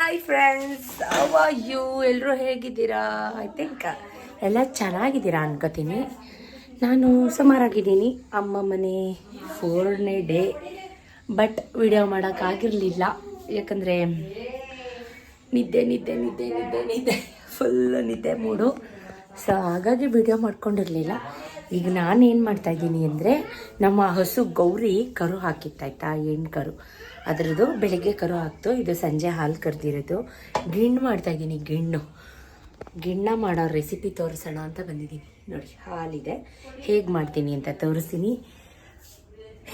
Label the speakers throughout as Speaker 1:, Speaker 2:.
Speaker 1: Hi friends ಅವ you ಎಲ್ಲರೂ ಹೇಗಿದ್ದೀರಾ? ಐ ಥಿಂಕ್ ಎಲ್ಲ ಚೆನ್ನಾಗಿದ್ದೀರಾ ಅನ್ಕೋತೀನಿ. ನಾನು ಸುಮಾರಾಗಿದ್ದೀನಿ. ಅಮ್ಮ ಮನೆ ಫೋರ್ನೇ ಡೇ ಬಟ್ ವಿಡಿಯೋ ಮಾಡೋಕ್ಕಾಗಿರಲಿಲ್ಲ ಯಾಕಂದರೆ ನಿದ್ದೆ ನಿದ್ದೆ ನಿದ್ದೆ ನಿದ್ದೆ ನಿದ್ದೆ. ಫುಲ್ ನಿದ್ದೆ ಮೂಡು. ಸೊ ಹಾಗಾಗಿ ವಿಡಿಯೋ ಮಾಡ್ಕೊಂಡಿರಲಿಲ್ಲ. ಈಗ ನಾನು ಏನು ಮಾಡ್ತಾಯಿದ್ದೀನಿ ಅಂದರೆ ನಮ್ಮ ಹಸು ಗೌರಿ ಕರು ಹಾಕಿತ್ತಾಯ್ತಾ ಹೆಣ್ಣು ಕರು? ಅದರದ್ದು ಬೆಳಗ್ಗೆ ಕರು ಹಾಕ್ತು ಇದು ಸಂಜೆ ಹಾಲು ಕರೆದಿರೋದು. ಗಿಣ್ಣು ಮಾಡ್ತಾಯಿದ್ದೀನಿ ಗಿಣ್ಣು. ಗಿಣ್ಣ ಮಾಡೋ ರೆಸಿಪಿ ತೋರಿಸೋಣ ಅಂತ ಬಂದಿದ್ದೀನಿ. ನೋಡಿ, ಹಾಲಿದೆ. ಹೇಗೆ ಮಾಡ್ತೀನಿ ಅಂತ ತೋರಿಸ್ತೀನಿ.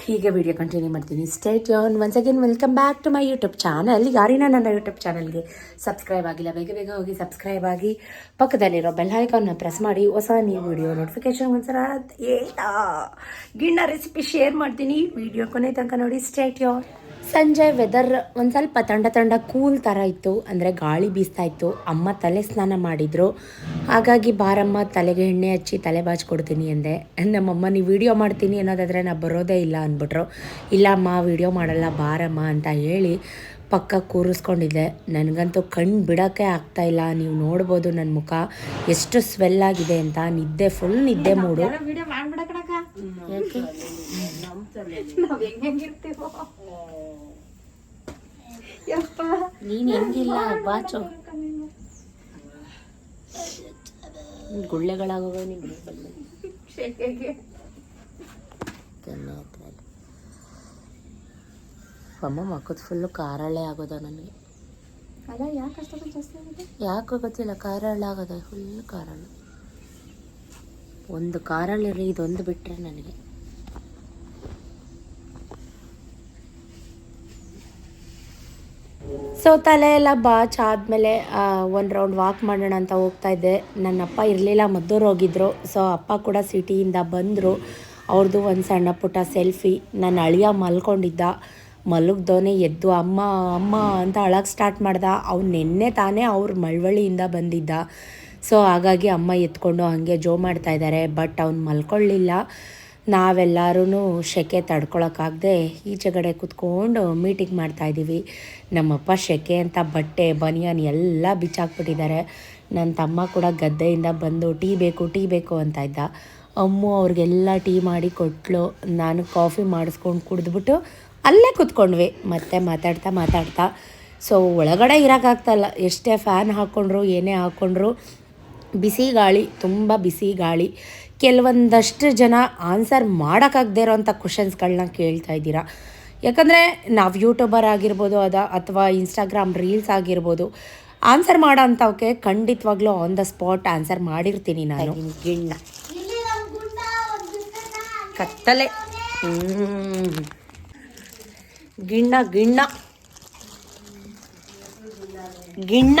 Speaker 1: ಹೀಗೆ ವಿಡಿಯೋ ಕಂಟಿನ್ಯೂ ಮಾಡ್ತೀನಿ. ಸ್ಟೇಟ್ ಯೋನ್ once again welcome back to my YouTube channel ಯಾರಿನ ನನ್ನ ಯೂಟ್ಯೂಬ್ ಚಾನಲ್ಗೆ ಸಬ್ಸ್ಕ್ರೈಬ್ ಆಗಿಲ್ಲ. ಬೇಗ ಬೇಗ ಹೋಗಿ ಸಬ್ಸ್ಕ್ರೈಬ್ ಆಗಿ ಪಕ್ಕದಲ್ಲಿರೋ ಬೆಲ್ ಐಕಾನ್ನ ಪ್ರೆಸ್ ಮಾಡಿ. ಹೊಸ ನೀವು ವಿಡಿಯೋ ನೋಟಿಫಿಕೇಶನ್ ಒಂದ್ಸಲ ಏಟಾ ಗಿಣ್ಣ ರೆಸಿಪಿ ಶೇರ್ ಮಾಡ್ತೀನಿ. ವಿಡಿಯೋ ಕೊನೆ ತನಕ ನೋಡಿ ಸ್ಟೇಟ್ ಯೋನ್ ಸಂಜೆ ವೆದರ್ ಒಂದು ಸ್ವಲ್ಪ ತಂಡ ತಂಡ ಕೂಲ್ ಥರ ಇತ್ತು. ಅಂದರೆ ಗಾಳಿ ಬೀಸ್ತಾ ಇತ್ತು. ಅಮ್ಮ ತಲೆ ಸ್ನಾನ ಮಾಡಿದರು. ಹಾಗಾಗಿ ಬಾರಮ್ಮ ತಲೆಗೆ ಎಣ್ಣೆ ಹಚ್ಚಿ ತಲೆ ಬಾಚ್ಕೊಡ್ತೀನಿ ಅಂದೆ. ನಮ್ಮಮ್ಮ ನೀವು ವಿಡಿಯೋ ಮಾಡ್ತೀನಿ ಅನ್ನೋದಾದರೆ ನಾ ಬರೋದೇ ಇಲ್ಲ ಅಂದ್ಬಿಟ್ರು ಇಲ್ಲಮ್ಮ ವಿಡಿಯೋ ಮಾಡಲ್ಲ ಬಾರಮ್ಮ ಅಂತ ಹೇಳಿ ಪಕ್ಕ ಕೂರಿಸ್ಕೊಂಡಿದ್ದೆ. ನನಗಂತೂ ಕಣ್ಣು ಬಿಡೋಕ್ಕೆ ಆಗ್ತಾ ಇಲ್ಲ. ನೀವು ನೋಡ್ಬೋದು ನನ್ನ ಮುಖ. ಎಷ್ಟು ಸ್ವೆಲ್ ಆಗಿದೆ ಅಂತ. ನಿದ್ದೆ ಫುಲ್ ನಿದ್ದೆ ಮೂಡು. ನೀನು ಹೆಂಗಿಲ್ಲ ಬಾಚು ಗುಳ್ಳೆಗಳಾಗೋಗ ನಿಮ್ಗೆ ಅಮ್ಮ ಮಕ್ಕದ ಫುಲ್ಲು ಕಾರಳೆ ಆಗೋದ ನನಗೆ.
Speaker 2: ಅಲ್ಲ ಯಾಕೆ ಅಷ್ಟೊಂದು ಜಾಸ್ತಿ ಆಗಿದೆ?
Speaker 1: ಯಾಕೋ ಗೊತ್ತಿಲ್ಲ ಕಾರಳೆ ಆಗೋದ ಫುಲ್ ಕಾರಳ. ಒಂದು ಕಾರಳಿರಿ ಇದೊಂದು ಬಿಟ್ಟರೆ ನನಗೆ. ಸೊ ತಲೆ ಎಲ್ಲ ಬಾಚ್ ಆದಮೇಲೆ ಒಂದು ರೌಂಡ್ ವಾಕ್ ಮಾಡೋಣ ಅಂತ ಹೋಗ್ತಾ ಇದ್ದೆ. ನನ್ನ ಅಪ್ಪ ಇರಲಿಲ್ಲ ಮದ್ದೂರು ಹೋಗಿದ್ರು. ಸೊ ಅಪ್ಪ ಕೂಡ ಸಿಟಿಯಿಂದ ಬಂದರು. ಅವ್ರದ್ದು ಒಂದು ಸಣ್ಣ ಪುಟ್ಟ ಸೆಲ್ಫಿ. ನನ್ನ ಅಳಿಯ ಮಲ್ಕೊಂಡಿದ್ದ. ಮಲಗ್ದೋನೆ ಎದ್ದು, ಅಮ್ಮ ಅಮ್ಮ ಅಂತ ಅಳಕ್ಕೆ ಸ್ಟಾರ್ಟ್ ಮಾಡ್ದ. ಅವ್ನು ನಿನ್ನೆ ತಾನೇ ಅವ್ರ ಮಳವಳ್ಳಿಯಿಂದ ಬಂದಿದ್ದ. ಸೊ ಹಾಗಾಗಿ ಅಮ್ಮ ಎತ್ಕೊಂಡು ಹಾಗೆ ಜೋ ಮಾಡ್ತಾ ಇದ್ದಾರೆ ಬಟ್ ಅವ್ನು ಮಲ್ಕೊಳ್ಳಿಲ್ಲ. ನಾವೆಲ್ಲರೂ ಶೆಕೆ ತಡ್ಕೊಳಕ್ಕಾಗದೆ ಈಚೆಗಡೆ ಕುತ್ಕೊಂಡು ಮೀಟಿಂಗ್ ಮಾಡ್ತಾಯಿದ್ದೀವಿ ನಮ್ಮಪ್ಪ ಶೆಕೆ ಅಂತ ಬಟ್ಟೆ, ಬನಿಯನ್ ಎಲ್ಲ ಬಿಚ್ಚಾಕ್ಬಿಟ್ಟಿದ್ದಾರೆ ನನ್ನ ತಮ್ಮ ಕೂಡ ಗದ್ದೆಯಿಂದ ಬಂದು, ಟೀ ಬೇಕು ಟೀ ಬೇಕು ಅಂತ ಇದ್ದ. ಅಮ್ಮು ಅವ್ರಿಗೆಲ್ಲ ಟೀ ಮಾಡಿ ಕೊಟ್ಲು. ನಾನು ಕಾಫಿ ಮಾಡಿಸ್ಕೊಂಡು ಕುಡಿದ್ಬಿಟ್ಟು ಅಲ್ಲೇ ಕೂತ್ಕೊಂಡ್ವಿ. ಮತ್ತೆ ಮಾತಾಡ್ತಾ ಮಾತಾಡ್ತಾ. ಸೊ ಒಳಗಡೆ ಇರೋಕ್ಕಾಗ್ತಾಯಿಲ್ಲ ಎಷ್ಟೇ ಫ್ಯಾನ್ ಹಾಕ್ಕೊಂಡ್ರು ಏನೇ ಹಾಕ್ಕೊಂಡ್ರು ಬಿಸಿ ಗಾಳಿ, ತುಂಬ ಬಿಸಿ ಗಾಳಿ. ಕೆಲವೊಂದಷ್ಟು ಜನ ಆನ್ಸರ್ ಮಾಡೋಕ್ಕಾಗದೇ ಇರೋವಂಥ ಕ್ವಶನ್ಸ್ಗಳನ್ನ ಕೇಳ್ತಾ ಇದ್ದೀರಾ. ಯಾಕಂದರೆ ನಾವು ಯೂಟ್ಯೂಬರ್ ಆಗಿರ್ಬೋದು ಅದ, ಅಥವಾ ಇನ್ಸ್ಟಾಗ್ರಾಮ್ ರೀಲ್ಸ್ ಆಗಿರ್ಬೋದು ಆನ್ಸರ್ ಮಾಡೋ ಅಂಥವಕ್ಕೆ ಖಂಡಿತವಾಗ್ಲೂ ಆನ್ ದ ಸ್ಪಾಟ್ ಆನ್ಸರ್ ಮಾಡಿರ್ತೀನಿ ನಾನು. ಗಿಣ್ಣ. ಕತ್ತಲೆ. ಗಿಣ್ಣ ಗಿಣ್ಣ. ಗಿಣ್ಣ.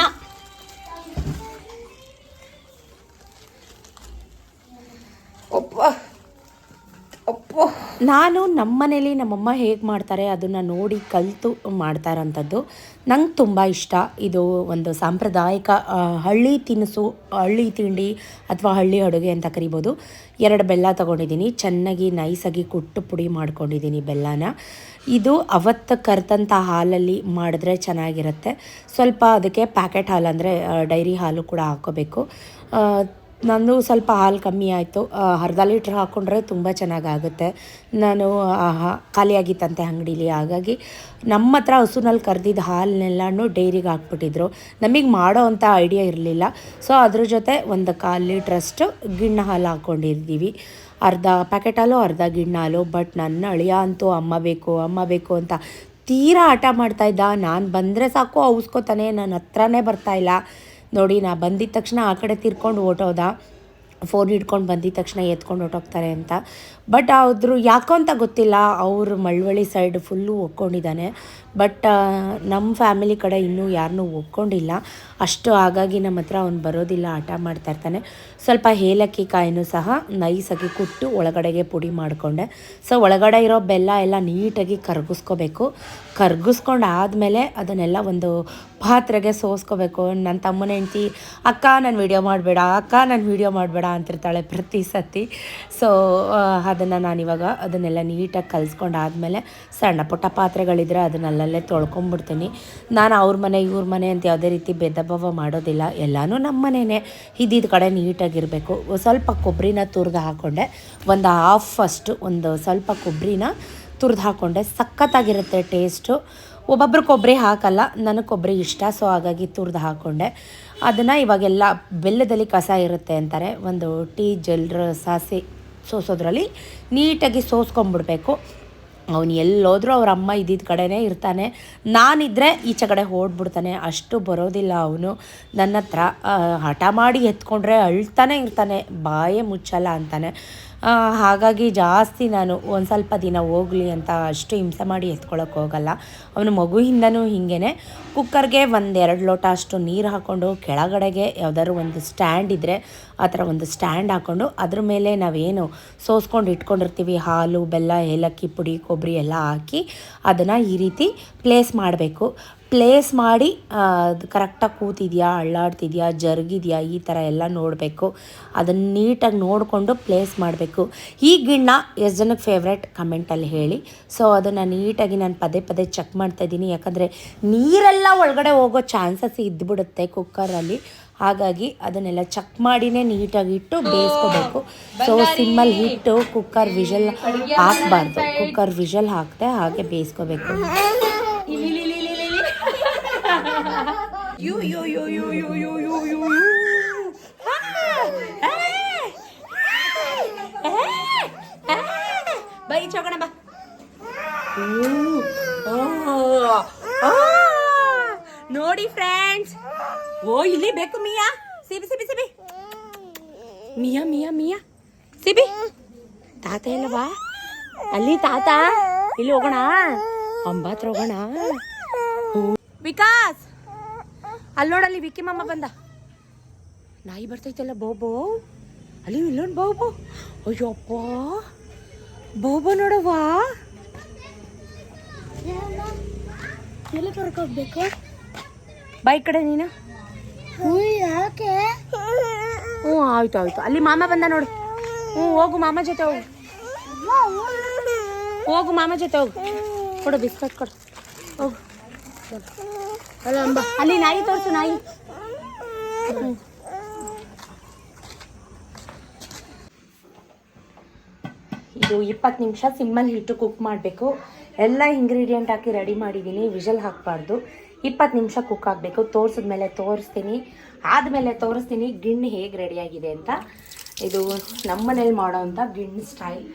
Speaker 1: ನಾನು ನಮ್ಮನೇಲಿ ನಮ್ಮಮ್ಮ ಹೇಗೆ ಮಾಡ್ತಾರೆ ಅದನ್ನು ನೋಡಿ ಕಲಿತು ಮಾಡ್ತಾರಂಥದ್ದು. ನಂಗೆ ತುಂಬ ಇಷ್ಟ. ಇದು ಒಂದು ಸಾಂಪ್ರದಾಯಿಕ ಹಳ್ಳಿ ತಿನಿಸು, ಹಳ್ಳಿ ತಿಂಡಿ ಅಥವಾ ಹಳ್ಳಿ ಅಡುಗೆ ಅಂತ ಕರಿಬೋದು. ಎರಡು ಬೆಲ್ಲ ತೊಗೊಂಡಿದ್ದೀನಿ ಚೆನ್ನಾಗಿ ನೈಸಾಗಿ ಕುಟ್ಟು ಪುಡಿ ಮಾಡ್ಕೊಂಡಿದ್ದೀನಿ ಬೆಲ್ಲನ. ಇದು ಅವತ್ತು ಕರೆದಂಥ ಹಾಲಲ್ಲಿ ಮಾಡಿದ್ರೆ ಚೆನ್ನಾಗಿರುತ್ತೆ. ಸ್ವಲ್ಪ ಅದಕ್ಕೆ ಪ್ಯಾಕೆಟ್ ಹಾಲು ಅಂದರೆ ಡೈರಿ ಹಾಲು ಕೂಡ ಹಾಕೋಬೇಕು. ನಂದು ಸ್ವಲ್ಪ ಹಾಲು ಕಮ್ಮಿ ಆಯಿತು. ಅರ್ಧ ಲೀಟ್ರ್ ಹಾಕ್ಕೊಂಡ್ರೆ ತುಂಬ ಚೆನ್ನಾಗಾಗುತ್ತೆ. ನಾನು ಖಾಲಿಯಾಗಿತ್ತಂತೆ ಅಂಗಡೀಲಿ. ಹಾಗಾಗಿ ನಮ್ಮ ಹತ್ರ ಹಸುನಲ್ಲಿ ಕರೆದಿದ್ದ ಹಾಲನ್ನೆಲ್ಲನೂ ಡೈರಿಗೆ ಹಾಕ್ಬಿಟ್ಟಿದ್ರು. ನಮಗೆ ಮಾಡೋ ಅಂಥ ಐಡಿಯಾ ಇರಲಿಲ್ಲ. ಸೊ, ಅದ್ರ ಜೊತೆ ಒಂದು ಕಾಲು ಲೀಟ್ರಷ್ಟು ಗಿಣ್ಣ ಹಾಲು ಹಾಕ್ಕೊಂಡಿದ್ದೀವಿ ಅರ್ಧ ಪ್ಯಾಕೆಟ್ ಹಾಲು, ಅರ್ಧ ಗಿಣ್ಣ ಹಾಲು. ಬಟ್ ನನ್ನ ಅಳಿಯ ಅಂತೂ ಅಮ್ಮ ಬೇಕು ಅಮ್ಮ ಬೇಕು ಅಂತ ತೀರಾ ಆಟ ಮಾಡ್ತಾ ಇದ್ದ. ನಾನು ಬಂದರೆ ಸಾಕು, ಔಸ್ಕೋತಾನೆ ನನ್ನ ಹತ್ರನೇ ಬರ್ತಾಯಿಲ್ಲ ನೋಡಿ, ನಾ ಬಂದಿದ ತಕ್ಷಣ ಆ ಕಡೆ ತಿರ್ಕೊಂಡು ಓಟೋದ? ಫೋನ್ ಹಿಡ್ಕೊಂಡು ಬಂದಿದ ತಕ್ಷಣ ಎತ್ಕೊಂಡು ಹೊಟ್ಟೋಗ್ತಾರೆ ಅಂತ. ಬಟ್ ಆದರೂ ಯಾಕೋ ಅಂತ ಗೊತ್ತಿಲ್ಲ. ಅವರು ಮಳವಳ್ಳಿ ಸೈಡ್ ಫುಲ್ಲು ಒಕ್ಕೊಂಡಿದ್ದಾನೆ ಬಟ್ ನಮ್ಮ ಫ್ಯಾಮಿಲಿ ಕಡೆ ಇನ್ನೂ ಯಾರನ್ನೂ ಒಪ್ಕೊಂಡಿಲ್ಲ. ಅಷ್ಟು ಹಾಗಾಗಿ ನಮ್ಮ ಹತ್ರ ಅವ್ನು ಬರೋದಿಲ್ಲ ಆಟ ಮಾಡ್ತಾ ಇರ್ತಾನೆ. ಸ್ವಲ್ಪ ಏಲಕ್ಕಿ ಕಾಯಿನೂ ಸಹ ನೈಸಾಗಿ ಕುಟ್ಟು ಒಳಗಡೆಗೆ ಪುಡಿ ಮಾಡಿಕೊಂಡೆ. ಸೊ ಒಳಗಡೆ ಇರೋ ಬೆಲ್ಲ ಎಲ್ಲ ನೀಟಾಗಿ ಕರ್ಗಿಸ್ಕೋಬೇಕು. ಕರ್ಗಿಸ್ಕೊಂಡು ಆದಮೇಲೆ ಅದನ್ನೆಲ್ಲ ಒಂದು ಪಾತ್ರೆಗೆ ಸೋಸ್ಕೋಬೇಕು. ನನ್ನ ತಮ್ಮನ ಹೆಂಡ್ತಿ, ಅಕ್ಕ, ನಾನು ವೀಡಿಯೋ ಮಾಡಬೇಡ, ಅಕ್ಕ, ನಾನು ವೀಡಿಯೋ ಮಾಡಬೇಡ ಅಂತಿರ್ತಾಳೆ ಪ್ರತಿ ಸತಿ. ಸೊ ಅದನ್ನು ನಾನಿವಾಗ ಅದನ್ನೆಲ್ಲ ನೀಟಾಗಿ ಕಲಿಸ್ಕೊಂಡು ಆದಮೇಲೆ ಸಣ್ಣ ಪುಟ್ಟ ಪಾತ್ರೆಗಳಿದ್ರೆ ಅದನ್ನಲ್ಲೇ ತೊಳ್ಕೊಂಬಿಡ್ತೀನಿ. ನಾನು ಅವ್ರ ಮನೆ, ಇವ್ರ ಮನೆ ಅಂತ ಯಾವುದೇ ರೀತಿ ಭೇದ ಭಾವ ಮಾಡೋದಿಲ್ಲ. ಎಲ್ಲನೂ ನಮ್ಮ ಮನೆಯೇ ಇದ್ದಿದ್ದ ಕಡೆ ನೀಟಾಗಿರಬೇಕು. ಸ್ವಲ್ಪ ಕೊಬ್ಬರಿನ ತುರಿದು ಹಾಕ್ಕೊಂಡೆ ಒಂದು ಹಾಫ್ ಅಷ್ಟು ಒಂದು ಸ್ವಲ್ಪ ಕೊಬ್ಬರಿನ ತುರಿದು ಹಾಕ್ಕೊಂಡೆ ಸಖತ್ತಾಗಿರುತ್ತೆ ಟೇಸ್ಟು. ಒಬ್ಬೊಬ್ರು ಕೊಬ್ಬರಿ ಹಾಕಲ್ಲ. ನನಗೆ ಕೊಬ್ಬರಿ ಇಷ್ಟ, ಸೊ ಹಾಗಾಗಿ ತುರಿದು ಹಾಕ್ಕೊಂಡೆ ಅದನ್ನು ಇವಾಗೆಲ್ಲ ಬೆಲ್ಲದಲ್ಲಿ ಕಸ ಇರುತ್ತೆ ಅಂತಾರೆ. ಒಂದು ಟೀ ಜಲ್ರ ಸಾಸಿ ಸೋಸೋದ್ರಲ್ಲಿ ನೀಟಾಗಿ ಸೋಸ್ಕೊಂಬಿಡ್ಬೇಕು. ಅವನು ಎಲ್ಲೋದ್ರೂ ಅವ್ರ ಅಮ್ಮ ಇದ್ದಿದ್ದ ಕಡೆನೇ ಇರ್ತಾನೆ. ನಾನಿದ್ದರೆ ಈಚೆ ಕಡೆ ಓಡ್ಬಿಡ್ತಾನೆ ಅಷ್ಟು ಬರೋದಿಲ್ಲ ಅವನು. ನನ್ನ ಹತ್ರ ಹಠ ಮಾಡಿ ಎತ್ಕೊಂಡ್ರೆ ಅಳ್ತಾನೆ ಇರ್ತಾನೆ. ಬಾಯೇ ಮುಚ್ಚಲ್ಲ ಅಂತಾನೆ. ಹಾಗಾಗಿ ಜಾಸ್ತಿ ನಾನು ಒಂದು ಸ್ವಲ್ಪ ದಿನ ಹೋಗಲಿ ಅಂತ ಅಷ್ಟು ಹಿಂಸೆ ಮಾಡಿ ಎತ್ಕೊಳ್ಳೋಕೆ ಹೋಗಲ್ಲ. ಅವನು ಮಗುವಿಂದನೂ ಹಿಂಗೇ ಕುಕ್ಕರ್ಗೆ ಒಂದು ಎರಡು ಲೋಟ ಅಷ್ಟು ನೀರು ಹಾಕ್ಕೊಂಡು ಕೆಳಗಡೆಗೆ ಯಾವುದಾದ್ರು ಒಂದು ಸ್ಟ್ಯಾಂಡ್ ಇದ್ದರೆ ಆ ಥರ ಒಂದು ಸ್ಟ್ಯಾಂಡ್ ಹಾಕ್ಕೊಂಡು ಅದ್ರ ಮೇಲೆ ನಾವೇನು ಸೋಸ್ಕೊಂಡು ಇಟ್ಕೊಂಡಿರ್ತೀವಿ. ಹಾಲು, ಬೆಲ್ಲ, ಏಲಕ್ಕಿ, ಪುಡಿ, ಕೊಬ್ಬರಿ ಎಲ್ಲ ಹಾಕಿ ಅದನ್ನು ಈ ರೀತಿ ಪ್ಲೇಸ್ ಮಾಡಬೇಕು. ಪ್ಲೇಸ್ ಮಾಡಿ ಕರೆಕ್ಟಾಗಿ ಕೂತಿದೆಯಾ ಅಳ್ಳಾಡ್ತಿದೆಯಾ ಜರುಗಿದೆಯಾ ಈ ಥರ ಎಲ್ಲ ನೋಡಬೇಕು. ಅದನ್ನು ನೀಟಾಗಿ ನೋಡಿಕೊಂಡು ಪ್ಲೇಸ್ ಮಾಡಬೇಕು. ಈ ಗಿಣ್ಣ ಎಷ್ಟು ಜನಕ್ಕೆ ಫೇವ್ರೆಟ್ ಕಮೆಂಟಲ್ಲಿ ಹೇಳಿ. ಸೊ ಅದನ್ನು ನೀಟಾಗಿ ನಾನು ಪದೇ ಪದೇ ಚೆಕ್ ಮಾಡ್ತಾಯಿದ್ದೀನಿ ಯಾಕಂದರೆ ನೀರೆಲ್ಲ ಒಳಗಡೆ ಹೋಗೋ ಚಾನ್ಸಸ್ ಇದ್ದುಬಿಡುತ್ತೆ ಕುಕ್ಕರಲ್ಲಿ ಹಾಗಾಗಿ ಅದನ್ನೆಲ್ಲ ಚೆಕ್ ಮಾಡಿನೇ ನೀಟಾಗಿ ಇಟ್ಟು ಬೇಯಿಸ್ಕೋಬೇಕು. ಸೊ ಸಿಮ್ಮಲ್ಲಿ ಹಿಟ್ಟು ಕುಕ್ಕರ್ ವಿಷಲ್ ಹಾಕಬಾರ್ದು. ಕುಕ್ಕರ್ ವಿಷಲ್ ಹಾಕದೆ ಹಾಗೆ ಬೇಯಿಸ್ಕೋಬೇಕು. ಯು ಯು ಯು ಯು ಯು ಯು ಯು ಯು ಯು ಬೈ ಚೋಕಣ ಬಾ ನೋಡಿ ಫ್ರೆಂಡ್ಸ್ ಓ ಇಲ್ಲಿ ಬೇಕು ಮಿಯಾ ಸಿಬಿ ಸಿಬಿ ಸಿಬಿ ಮಿಯಾ ಮಿಯಾ ಮಿಯಾ ಸಿಬಿ ತಾತ ಇಲ್ಲವಾ ಅಲ್ಲಿ ತಾತ ಇಲ್ಲಿ ಹೋಗೋಣ ಅಂಬಾತ್ರ ಹೋಗೋಣ ವಿಕಾಸ್! ಅಲ್ಲಿ ನೋಡಲ್ಲಿ ವಿಕ್ಕಿ ಮಾಮ ಬಂದ. ನಾಯಿ ಬರ್ತೈತಲ್ಲ ಬೋಬೋ ಅಲ್ಲಿ ಇಲ್ಲೊಂದು ಬೋಬೋ ಅಯ್ಯಪ್ಪ! ಬೋಬೋ ನೋಡವ್ವ.
Speaker 2: ಎಲ್ಲಿ ಕರ್ಕೋಗ್ಬೇಕು
Speaker 1: ಬೈಕ್ ಕಡೆ ನೀನು.
Speaker 2: ಯಾಕೆ?
Speaker 1: ಹ್ಞೂ ಆಯ್ತು ಆಯ್ತು. ಅಲ್ಲಿ ಮಾಮ ಬಂದ ನೋಡು. ಹ್ಞೂ ಹೋಗು ಮಾಮ ಜೊತೆ ಹೋಗು. ಹೋಗು ಮಾಮ ಜೊತೆ ಹೋಗು. ಕೊಡು ಬಿಸ್ಕಟ್ ಕೊಡು. ಹೋಗು.
Speaker 2: ಅಲ್ಲ
Speaker 1: ನಾಯಿ ತೋರಿಸು, ನಾಯಿ. ಇದು ಇಪ್ಪತ್ತು ನಿಮಿಷ ಸಿಮ್ಮಲ್ಲಿ ಹಿಟ್ಟು ಕುಕ್ ಮಾಡಬೇಕು. ಎಲ್ಲ ಇಂಗ್ರೀಡಿಯೆಂಟ್ ಹಾಕಿ ರೆಡಿ ಮಾಡಿದ್ದೀನಿ, ವಿಷಲ್ ಹಾಕಬಾರ್ದು. ಇಪ್ಪತ್ತು ನಿಮಿಷ ಕುಕ್ ಆಗಬೇಕು. ತೋರಿಸಿದ್ಮೇಲೆ ತೋರಿಸ್ತೀನಿ. ಆದಮೇಲೆ ತೋರಿಸ್ತೀನಿ ಗಿಣ್ಣು ಹೇಗೆ ರೆಡಿಯಾಗಿದೆ ಅಂತ. ಇದು ನಮ್ಮ ಮನೇಲಿ ಮಾಡೋವಂಥ ಗಿಣ್ಣು ಸ್ಟೈಲ್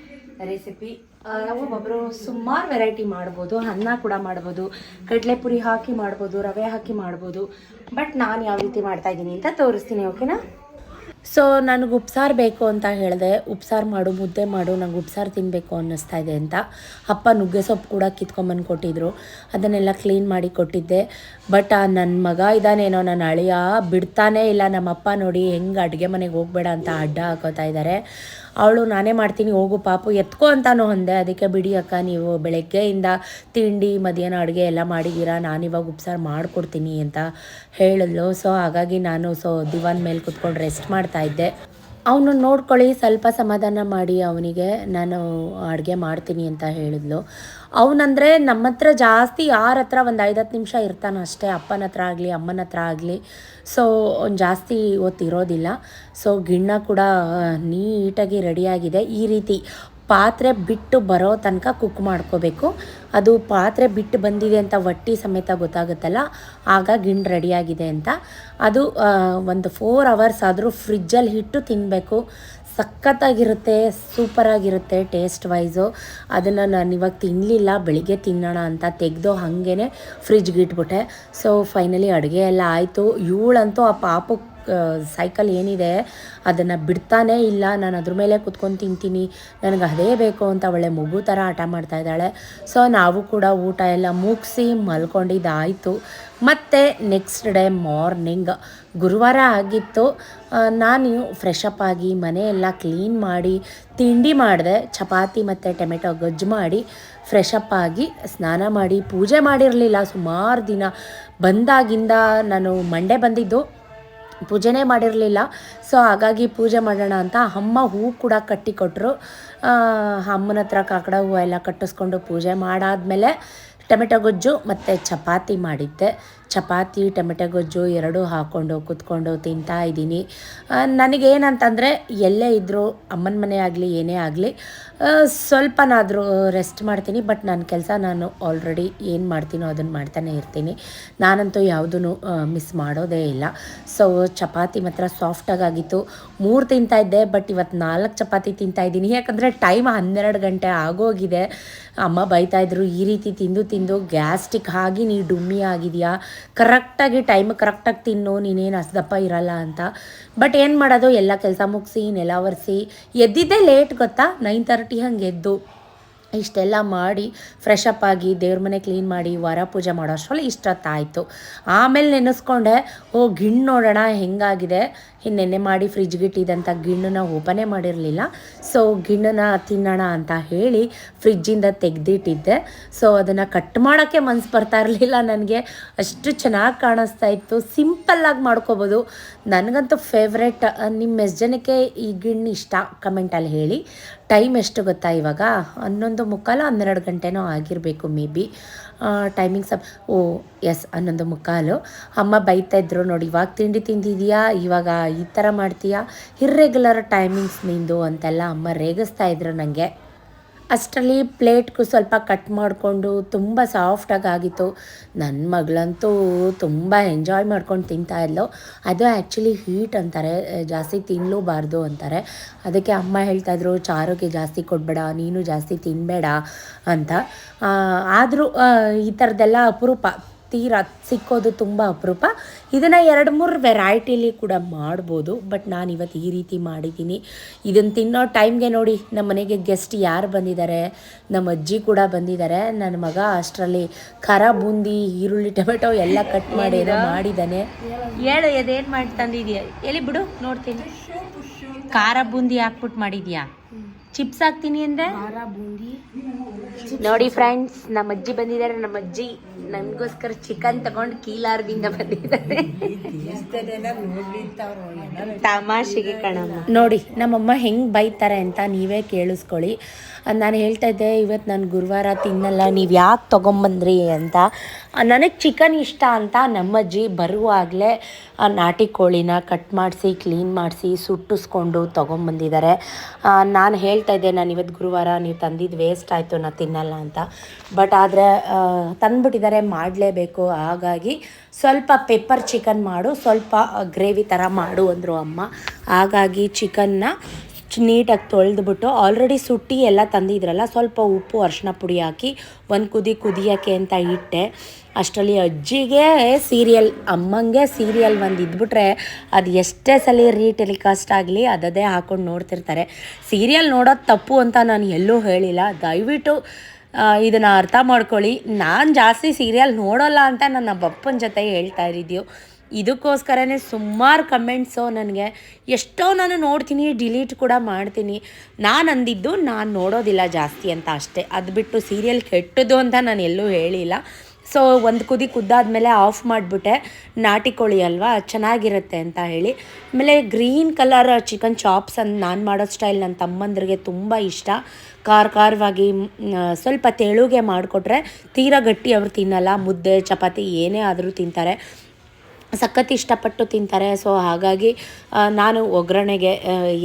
Speaker 1: ರೆಸಿಪಿ ಒಬ್ಬೊಬ್ಬರು ಸುಮಾರು ವೆರೈಟಿ ಮಾಡ್ಬೋದು, ಅನ್ನ ಕೂಡ ಮಾಡ್ಬೋದು ಕಡಲೆಪುರಿ ಹಾಕಿ ಮಾಡ್ಬೋದು, ರವೆ ಹಾಕಿ ಮಾಡ್ಬೋದು ಬಟ್ ನಾನು ಯಾವ ರೀತಿ ಮಾಡ್ತಾ ಇದ್ದೀನಿ ಅಂತ ತೋರಿಸ್ತೀನಿ ಓಕೆನಾ ಸೊ ನನಗೆ ಉಪ್ಸಾರು ಬೇಕು ಅಂತ ಹೇಳಿದೆ, ಉಪ್ಸಾರು ಮಾಡು, ಮುದ್ದೆ ಮಾಡು, ನಂಗೆ ಉಪ್ಸಾರು ತಿನ್ನಬೇಕು ಅನ್ನಿಸ್ತಾ ಇದೆ ಅಂತ. ಅಪ್ಪ ನುಗ್ಗೆ ಸೊಪ್ಪು ಕೂಡ ಕಿತ್ಕೊಂಬಂದು ಕೊಟ್ಟಿದ್ರು, ಅದನ್ನೆಲ್ಲ ಕ್ಲೀನ್ ಮಾಡಿ ಕೊಟ್ಟಿದ್ದೆ. ಬಟ್ ನನ್ನ ಮಗ ಇದ್ದಾನೇನೋ ನನ್ನ ಅಳಿಯ ಬಿಡ್ತಾನೇ ಇಲ್ಲ, ನಮ್ಮಪ್ಪ ನೋಡಿ ಹೆಂಗೆ ಅಡುಗೆ ಮನೆಗೆ ಹೋಗ್ಬೇಡ ಅಂತ ಅಡ್ಡ ಹಾಕೋತಾ ಇದ್ದಾರೆ ಅವಳು, ನಾನೇ ಮಾಡ್ತೀನಿ, ಹೋಗು ಪಾಪು, ಎತ್ಕೊ ಅಂತಾನು ಅಂದೆ. ಅದಕ್ಕೆ ಬಿಡಿ ಅಕ್ಕ, ನೀವು ಬೆಳಗ್ಗೆಯಿಂದ ತಿಂಡಿ, ಮಧ್ಯಾಹ್ನ ಅಡುಗೆ ಎಲ್ಲ ಮಾಡಿದ್ದೀರಾ? ಇವಾಗ ಉಪ್ಸಾರು ಮಾಡಿಕೊಡ್ತೀನಿ ಅಂತ ಹೇಳಿದ್ಲು. ಸೊ ಹಾಗಾಗಿ ನಾನು ಸೊ ದಿವಾನ್ ಮೇಲೆ ಕುತ್ಕೊಂಡು ರೆಸ್ಟ್ ಮಾಡ್ತಾ ಇದ್ದೆ. ಅವನು ನೋಡ್ಕೊಳ್ಳಿ, ಸ್ವಲ್ಪ ಸಮಾಧಾನ ಮಾಡಿ ಅವನಿಗೆ, ನಾನು ಅಡುಗೆ ಮಾಡ್ತೀನಿ ಅಂತ ಹೇಳಿದ್ಲು. ಅವನಂದರೆ ನಮ್ಮ ಹತ್ರ ಜಾಸ್ತಿ ಯಾರ ಹತ್ರ ಒಂದು ಐದು ಹತ್ತು ನಿಮಿಷ ಇರ್ತಾನೋ ಅಷ್ಟೇ, ಅಪ್ಪನ ಹತ್ರ ಆಗಲಿ, ಅಮ್ಮನ ಹತ್ರ ಆಗಲಿ. ಸೊ ಅವ್ನು ಜಾಸ್ತಿ ಹೊತ್ತಿರೋದಿಲ್ಲ ಸೊ ಗಿಣ್ಣ ಕೂಡ ನೀಟಾಗಿ ರೆಡಿಯಾಗಿದೆ. ಈ ರೀತಿ ಪಾತ್ರೆ ಬಿಟ್ಟು ಬರೋ ತನಕ ಕುಕ್ ಮಾಡ್ಕೋಬೇಕು. ಅದು ಪಾತ್ರೆ ಬಿಟ್ಟು ಬಂದಿದೆ ಅಂತ ಒಟ್ಟಿ ಸಮೇತ ಗೊತ್ತಾಗುತ್ತಲ್ಲ, ಆಗ ಗಿಣ್ಣು ರೆಡಿಯಾಗಿದೆ ಅಂತ. ಅದು ಒಂದು ಫೋರ್ ಅವರ್ಸ್ ಆದರೂ ಫ್ರಿಜ್ಜಲ್ಲಿ ಹಿಟ್ಟು ತಿನ್ನಬೇಕು ಸಖತ್ತಾಗಿರುತ್ತೆ, ಸೂಪರಾಗಿರುತ್ತೆ ಟೇಸ್ಟ್ ವೈಸು ಅದನ್ನು ನಾನು ಇವಾಗ ತಿನ್ನಲಿಲ್ಲ ಬೆಳಿಗ್ಗೆ ತಿನ್ನೋಣ ಅಂತ ತೆಗೆದು ಹಾಗೇ ಫ್ರಿಜ್ಗೆ ಇಟ್ಬಿಟ್ಟೆ. ಸೊ ಫೈನಲಿ ಅಡುಗೆ ಎಲ್ಲ ಆಯಿತು. ಇವಳಂತೂ ಆ ಪಾಪು ಸೈಕಲ್ ಏನಿದೆ, ಅದನ್ನು ಬಿಡ್ತಾನೇ ಇಲ್ಲ. ನಾನು ಅದ್ರ ಮೇಲೆ ಕುತ್ಕೊಂಡು ತಿಂತೀನಿ. ನನಗೆ ಅದೇ ಬೇಕು ಅಂತ ಒಳ್ಳೆ ಮಗು ಥರ ಆಟ ಮಾಡ್ತಾ ಇದ್ದಾಳೆ. ಸೊ ನಾವು ಕೂಡ ಊಟ ಎಲ್ಲ ಮುಗಿಸಿ ಮಲ್ಕೊಂಡಿದ್ದಾಯಿತು. ಮತ್ತು ನೆಕ್ಸ್ಟ್ ಡೇ ಮಾರ್ನಿಂಗ್ ಗುರುವಾರ ಆಗಿತ್ತು. ನಾನು ಫ್ರೆಶಪ್ ಆಗಿ ಮನೆಯೆಲ್ಲ ಕ್ಲೀನ್ ಮಾಡಿ, ತಿಂಡಿ ಮಾಡಿದೆ, ಚಪಾತಿ ಮತ್ತು ಟೊಮೆಟೊ ಗೊಜ್ಜು ಮಾಡಿ ಫ್ರೆಶ್ ಅಪ್ ಆಗಿ ಸ್ನಾನ ಮಾಡಿ, ಪೂಜೆ ಮಾಡಿರಲಿಲ್ಲ. ಸುಮಾರು ದಿನ ಬಂದಾಗಿಂದ ನಾನು ಮಂಡೇ ಬಂದಿದ್ದು. ಪೂಜೆನೇ ಮಾಡಿರಲಿಲ್ಲ. ಸೊ ಹಾಗಾಗಿ ಪೂಜೆ ಮಾಡೋಣ ಅಂತ ಅಮ್ಮ ಹೂ ಕೂಡ ಕಟ್ಟಿಕೊಟ್ರು. ಅಮ್ಮನ ಹತ್ರ ಕಾಕಡ ಹೂವು ಎಲ್ಲ ಕಟ್ಟಿಸ್ಕೊಂಡು ಪೂಜೆ ಮಾಡಾದಮೇಲೆ ಟೊಮೆಟೊ ಗೊಜ್ಜು ಮತ್ತು ಚಪಾತಿ ಮಾಡಿದ್ದೆ. ಚಪಾತಿ, ಟೊಮೆಟೊ ಗೊಜ್ಜು ಎರಡೂ ಹಾಕ್ಕೊಂಡು ಕುತ್ಕೊಂಡು ತಿಂತಾ ಇದ್ದೀನಿ. ನನಗೇನಂತಂದರೆ ಎಲ್ಲೇ ಇದ್ದರೂ ಅಮ್ಮನ ಮನೆ ಆಗಲಿ, ಏನೇ ಆಗಲಿ ಸ್ವಲ್ಪನಾದರೂ ರೆಸ್ಟ್ ಮಾಡ್ತೀನಿ. ಬಟ್ ನನ್ನ ಕೆಲಸ ನಾನು ಆಲ್ರೆಡಿ ಏನು ಮಾಡ್ತೀನೋ ಅದನ್ನು ಮಾಡ್ತಾನೆ ಇರ್ತೀನಿ. ನಾನಂತೂ ಯಾವುದೂ ಮಿಸ್ ಮಾಡೋದೇ ಇಲ್ಲ. ಸೊ ಚಪಾತಿ ಮಾತ್ರ ಸಾಫ್ಟಾಗಿ ಆಗಿತ್ತು ಮೂರು ತಿಂತಾ ಇದ್ದೆ ಬಟ್ ಇವತ್ತು ನಾಲ್ಕು ಚಪಾತಿ ತಿಂತಾ ಇದ್ದೀನಿ. ಯಾಕಂದರೆ ಟೈಮ್ ಹನ್ನೆರಡು ಗಂಟೆ ಆಗೋಗಿದೆ. ಅಮ್ಮ ಬೈತಾಯಿದ್ರು ಈ ರೀತಿ ತಿಂದು ತಿಂದು ಗ್ಯಾಸ್ಟಿಕ್ ಆಗಿ ನೀ ಡುಮ್ಮಿ ಆಗಿದೆಯಾ? ಕರೆಕ್ಟಾಗಿ ಟೈಮ್ ಕರೆಕ್ಟಾಗಿ ತಿನ್ನು, ನೀನೇನು ಹಸ್ದಪ್ಪ ಇರಲ್ಲ ಅಂತ. ಬಟ್ ಏನು ಮಾಡೋದು? ಎಲ್ಲ ಕೆಲಸ ಮುಗಿಸಿ, ನೆಲ ಒರೆಸಿ. ಎದ್ದಿದ್ದೇ ಲೇಟ್ ಗೊತ್ತಾ? ನೈನ್ ತರ್ಟಿ ಹಂಗೆ ಎದ್ದು. ಇಷ್ಟೆಲ್ಲ ಮಾಡಿ ಫ್ರೆಶ್ ಅಪ್ ಆಗಿ ದೇವ್ರ ಮನೆ ಕ್ಲೀನ್ ಮಾಡಿ ವರ ಪೂಜೆ ಮಾಡೋ ಅಷ್ಟರಲ್ಲಿ ಇಷ್ಟೊತ್ತಾಯಿತು ಆಮೇಲೆ ನೆನೆಸ್ಕೊಂಡೆ, ಓ ಗಿಣ್ಣು ನೋಡೋಣ ಹೆಂಗಾಗಿದೆ? ನೆನ್ನೆ ಮಾಡಿ ಫ್ರಿಜ್ಗೆ ಇಟ್ಟಿದ್ದಂಥ ಗಿಣ್ಣನ್ನ ಓಪನೇ ಮಾಡಿರಲಿಲ್ಲ. ಸೊ ಗಿಣ್ಣನ್ನ ತಿನ್ನೋಣ ಅಂತ ಹೇಳಿ ಫ್ರಿಜ್ಜಿಂದ ತೆಗೆದಿಟ್ಟಿದ್ದೆ. ಸೊ ಅದನ್ನು ಕಟ್ ಮಾಡೋಕ್ಕೆ ಮನ್ಸು ಬರ್ತಾ ಇರಲಿಲ್ಲ ನನಗೆ. ಅಷ್ಟು ಚೆನ್ನಾಗಿ ಕಾಣಿಸ್ತಾ ಇತ್ತು. ಸಿಂಪಲ್ಲಾಗಿ ಮಾಡ್ಕೋಬೋದು. ನನಗಂತೂ ಫೇವ್ರೆಟ್ ನಿಮ್ಮ ಎಷ್ಟು ಜನಕ್ಕೆ ಈ ಗಿಣ್ಣು ಇಷ್ಟ? ಕಮೆಂಟಲ್ಲಿ ಹೇಳಿ. ಟೈಮ್ ಎಷ್ಟು ಗೊತ್ತಾ ಇವಾಗ? ಹನ್ನೊಂದು ಮುಕ್ಕಾಲು ಹನ್ನೆರಡು ಗಂಟೆನೋ ಆಗಿರಬೇಕು ಮೇ ಬಿ. ಟೈಮಿಂಗ್ ಸಪ್ ಓ ಎಸ್ ಹನ್ನೊಂದು ಮುಕ್ಕಾಲು. ಅಮ್ಮ ಬೈತಾ ಇದ್ರು ನೋಡಿ, ಇವಾಗ ತಿಂಡಿ ತಿಂದಿದೀಯಾ? ಇವಾಗ ಈ ಥರ ಮಾಡ್ತೀಯಾ? ಇರ್ರೆಗ್ಯುಲರ್ ಟೈಮಿಂಗ್ಸ್ ನಿಂದು ಅಂತೆಲ್ಲ ಅಮ್ಮ ರೇಗಿಸ್ತಾ ಇದ್ರು ನನಗೆ ಅಷ್ಟರಲ್ಲಿ ಪ್ಲೇಟ್ಗೂ ಸ್ವಲ್ಪ ಕಟ್ ಮಾಡಿಕೊಂಡು ತುಂಬ ಸಾಫ್ಟಾಗಿ ಆಗಿತ್ತು ನನ್ನ ಮಗಳಂತೂ ತುಂಬ ಎಂಜಾಯ್ ಮಾಡ್ಕೊಂಡು ತಿಂತಾ ಇದ್ಲು. ಅದು ಆ್ಯಕ್ಚುಲಿ ಹೀಟ್ ಅಂತಾರೆ, ಜಾಸ್ತಿ ತಿನ್ನಲೂಬಾರ್ದು ಅಂತಾರೆ. ಅದಕ್ಕೆ ಅಮ್ಮ ಹೇಳ್ತಾಯಿದ್ರು ಚಾರೋಗೆ ಜಾಸ್ತಿ ಕೊಡಬೇಡ, ನೀನು ಜಾಸ್ತಿ ತಿನ್ನಬೇಡ ಅಂತ. ಆದರೂ ಈ ಥರದ್ದೆಲ್ಲ ಅಪರೂಪ. ತೀರಾ ಸಿಕ್ಕೋದು ತುಂಬ ಅಪರೂಪ. ಇದನ್ನು ಎರಡು ಮೂರು ವೆರೈಟಿಲಿ ಕೂಡ ಮಾಡ್ಬೋದು ಬಟ್ ನಾನು ಇವತ್ತು ಈ ರೀತಿ ಮಾಡಿದ್ದೀನಿ. ಇದನ್ನು ತಿನ್ನೋ ಟೈಮ್ಗೆ ನೋಡಿ ನಮ್ಮ ಮನೆಗೆ ಗೆಸ್ಟ್ ಯಾರು ಬಂದಿದ್ದಾರೆ ನಮ್ಮ ಅಜ್ಜಿ ಕೂಡ ಬಂದಿದ್ದಾರೆ ನನ್ನ ಮಗ ಅಷ್ಟರಲ್ಲಿ ಖರ ಬೂಂದಿ ಈರುಳ್ಳಿ ಟೊಮೆಟೊ ಎಲ್ಲ ಕಟ್ ಮಾಡಿ ಏನೋ ಮಾಡಿದ್ದಾನೆ ಹೇಳು ಅದೇನು ಮಾಡಿ ತಂದಿದ್ಯಾ ಎಲ್ಲಿ ಬಿಡು ನೋಡ್ತೀನಿ. ಖಾರ ಬೂಂದಿ ಹಾಕ್ಬಿಟ್ಟು ಮಾಡಿದ್ಯಾ? ಚಿಪ್ಸ್ ಹಾಕ್ತೀನಿ ಅಂದ್ರೆ? ನೋಡಿ ಫ್ರೆಂಡ್ಸ್ ನಮ್ಮ ಅಜ್ಜಿ ಬಂದಿದ್ದಾರೆ. ನಮ್ಮ ಅಜ್ಜಿ ನಮಗೋಸ್ಕರ ಚಿಕನ್ ತಗೊಂಡು ಕೀಲಾರದಿಂದ ಬಂದಿದ್ದಾರೆ. ತಮಾಷೆಗೆ ಕಣಮ್ಮ. ನೋಡಿ ನಮ್ಮಮ್ಮ ಹೆಂಗ್ ಬೈತಾರೆ ಅಂತ ನೀವೇ ಕೇಳಿಸ್ಕೊಳ್ಳಿ. ನಾನು ಹೇಳ್ತಾ ಇದ್ದೆ ಇವತ್ತು ನಾನು ಗುರುವಾರ ತಿನ್ನಲ್ಲ, ನೀವು ಯಾಕೆ ತೊಗೊಂಬಂದ್ರಿ ಅಂತ. ನನಗೆ ಚಿಕನ್ ಇಷ್ಟ ಅಂತ ನಮ್ಮಜ್ಜಿ ಬರುವಾಗಲೇ ಆ ನಾಟಿ ಕೋಳಿನ ಕಟ್ ಮಾಡಿಸಿ ಕ್ಲೀನ್ ಮಾಡಿಸಿ, ಸುಟ್ಟಿಸ್ಕೊಂಡು ತೊಗೊಂಬಂದಿದ್ದಾರೆ. ನಾನು ಹೇಳ್ತಾ ಇದ್ದೆ, ನಾನು ಇವತ್ತು ಗುರುವಾರ ನೀವು ತಂದಿದ್ದು ವೇಸ್ಟ್ ಆಯಿತು, ನಾನು ತಿನ್ನಲ್ಲ ಅಂತ. ಬಟ್ ಆದರೆ ತಂದುಬಿಟ್ಟಿದ್ದಾರೆ, ಮಾಡಲೇಬೇಕು. ಹಾಗಾಗಿ ಸ್ವಲ್ಪ ಪೆಪ್ಪರ್ ಚಿಕನ್ ಮಾಡು, ಸ್ವಲ್ಪ ಗ್ರೇವಿ ಥರ ಮಾಡು ಅಂದರು ಅಮ್ಮ. ಹಾಗಾಗಿ ಚಿಕನ್ನ ನೀಟಾಗಿ ತೊಳೆದ್ಬಿಟ್ಟು ಆಲ್ರೆಡಿ ಸುಟ್ಟಿ ಎಲ್ಲ ತಂದಿದ್ರಲ್ಲ, ಸ್ವಲ್ಪ ಉಪ್ಪು ಅರ್ಶಿನ ಪುಡಿ ಹಾಕಿ ಒಂದು ಕುದಿ ಕುದಿಯೋಕ್ಕೆ ಅಂತ ಇಟ್ಟೆ. ಅಷ್ಟರಲ್ಲಿ ಅಜ್ಜಿಗೆ ಸೀರಿಯಲ್, ಅಮ್ಮಂಗೆ ಸೀರಿಯಲ್ ಒಂದು ಇದ್ಬಿಟ್ರೆ ಅದು ಎಷ್ಟೇ ಸಲ ರೀ ಟೆಲಿಕಾಸ್ಟ್ ಆಗಲಿ ಅದದೇ ಹಾಕೊಂಡು ನೋಡ್ತಿರ್ತಾರೆ. ಸೀರಿಯಲ್ ನೋಡೋದು ತಪ್ಪು ಅಂತ ನಾನು ಎಲ್ಲೂ ಹೇಳಿಲ್ಲ. ದಯವಿಟ್ಟು ಇದನ್ನು ಅರ್ಥ ಮಾಡ್ಕೊಳ್ಳಿ. ನಾನು ಜಾಸ್ತಿ ಸೀರಿಯಲ್ ನೋಡೋಲ್ಲ ಅಂತ ನನ್ನ ಬಪ್ಪನ ಜೊತೆ ಹೇಳ್ತಾ ಇರಿದ್ಯೋ ಇದಕ್ಕೋಸ್ಕರನೇ ಸುಮಾರು ಕಮೆಂಟ್ಸು ನನಗೆ. ಎಷ್ಟೋ ನಾನು ನೋಡ್ತೀನಿ ಡಿಲೀಟ್ ಕೂಡ ಮಾಡ್ತೀನಿ. ನಾನು ಅಂದಿದ್ದು ನಾನು ನೋಡೋದಿಲ್ಲ ಜಾಸ್ತಿ ಅಂತ ಅಷ್ಟೇ. ಅದು ಬಿಟ್ಟು ಸೀರಿಯಲ್ ಕೆಟ್ಟದ್ದು ಅಂತ ನಾನು ಎಲ್ಲೂ ಹೇಳಿಲ್ಲ. ಸೊ ಒಂದು ಕುದಿ ಕುದ್ದಾದ್ಮೇಲೆ ಆಫ್ ಮಾಡಿಬಿಟ್ಟೆ. ನಾಟಿ ಕೋಳಿ ಅಲ್ವಾ, ಚೆನ್ನಾಗಿರುತ್ತೆ ಅಂತ ಹೇಳಿ. ಆಮೇಲೆ ಗ್ರೀನ್ ಕಲರ್ ಚಿಕನ್ ಚಾಪ್ಸ್ ಅಂತ ನಾನು ಮಾಡೋ ಸ್ಟೈಲ್ ನನ್ನ ತಮ್ಮಂದ್ರಿಗೆ ತುಂಬ ಇಷ್ಟ. ಖಾರ ಖಾರವಾಗಿ ಸ್ವಲ್ಪ ತೆಳುಗೆ ಮಾಡಿಕೊಟ್ರೆ ತೀರಾ ಗಟ್ಟಿ ಅವರು ತಿನ್ನಲ್ಲ. ಮುದ್ದೆ, ಚಪಾತಿ ಏನೇ ಆದರೂ ತಿಂತಾರೆ. ಸಖತ್ ಇಷ್ಟಪಟ್ಟು ತಿಂತಾರೆ. ಸೊ ಹಾಗಾಗಿ ನಾನು ಒಗ್ಗರಣೆಗೆ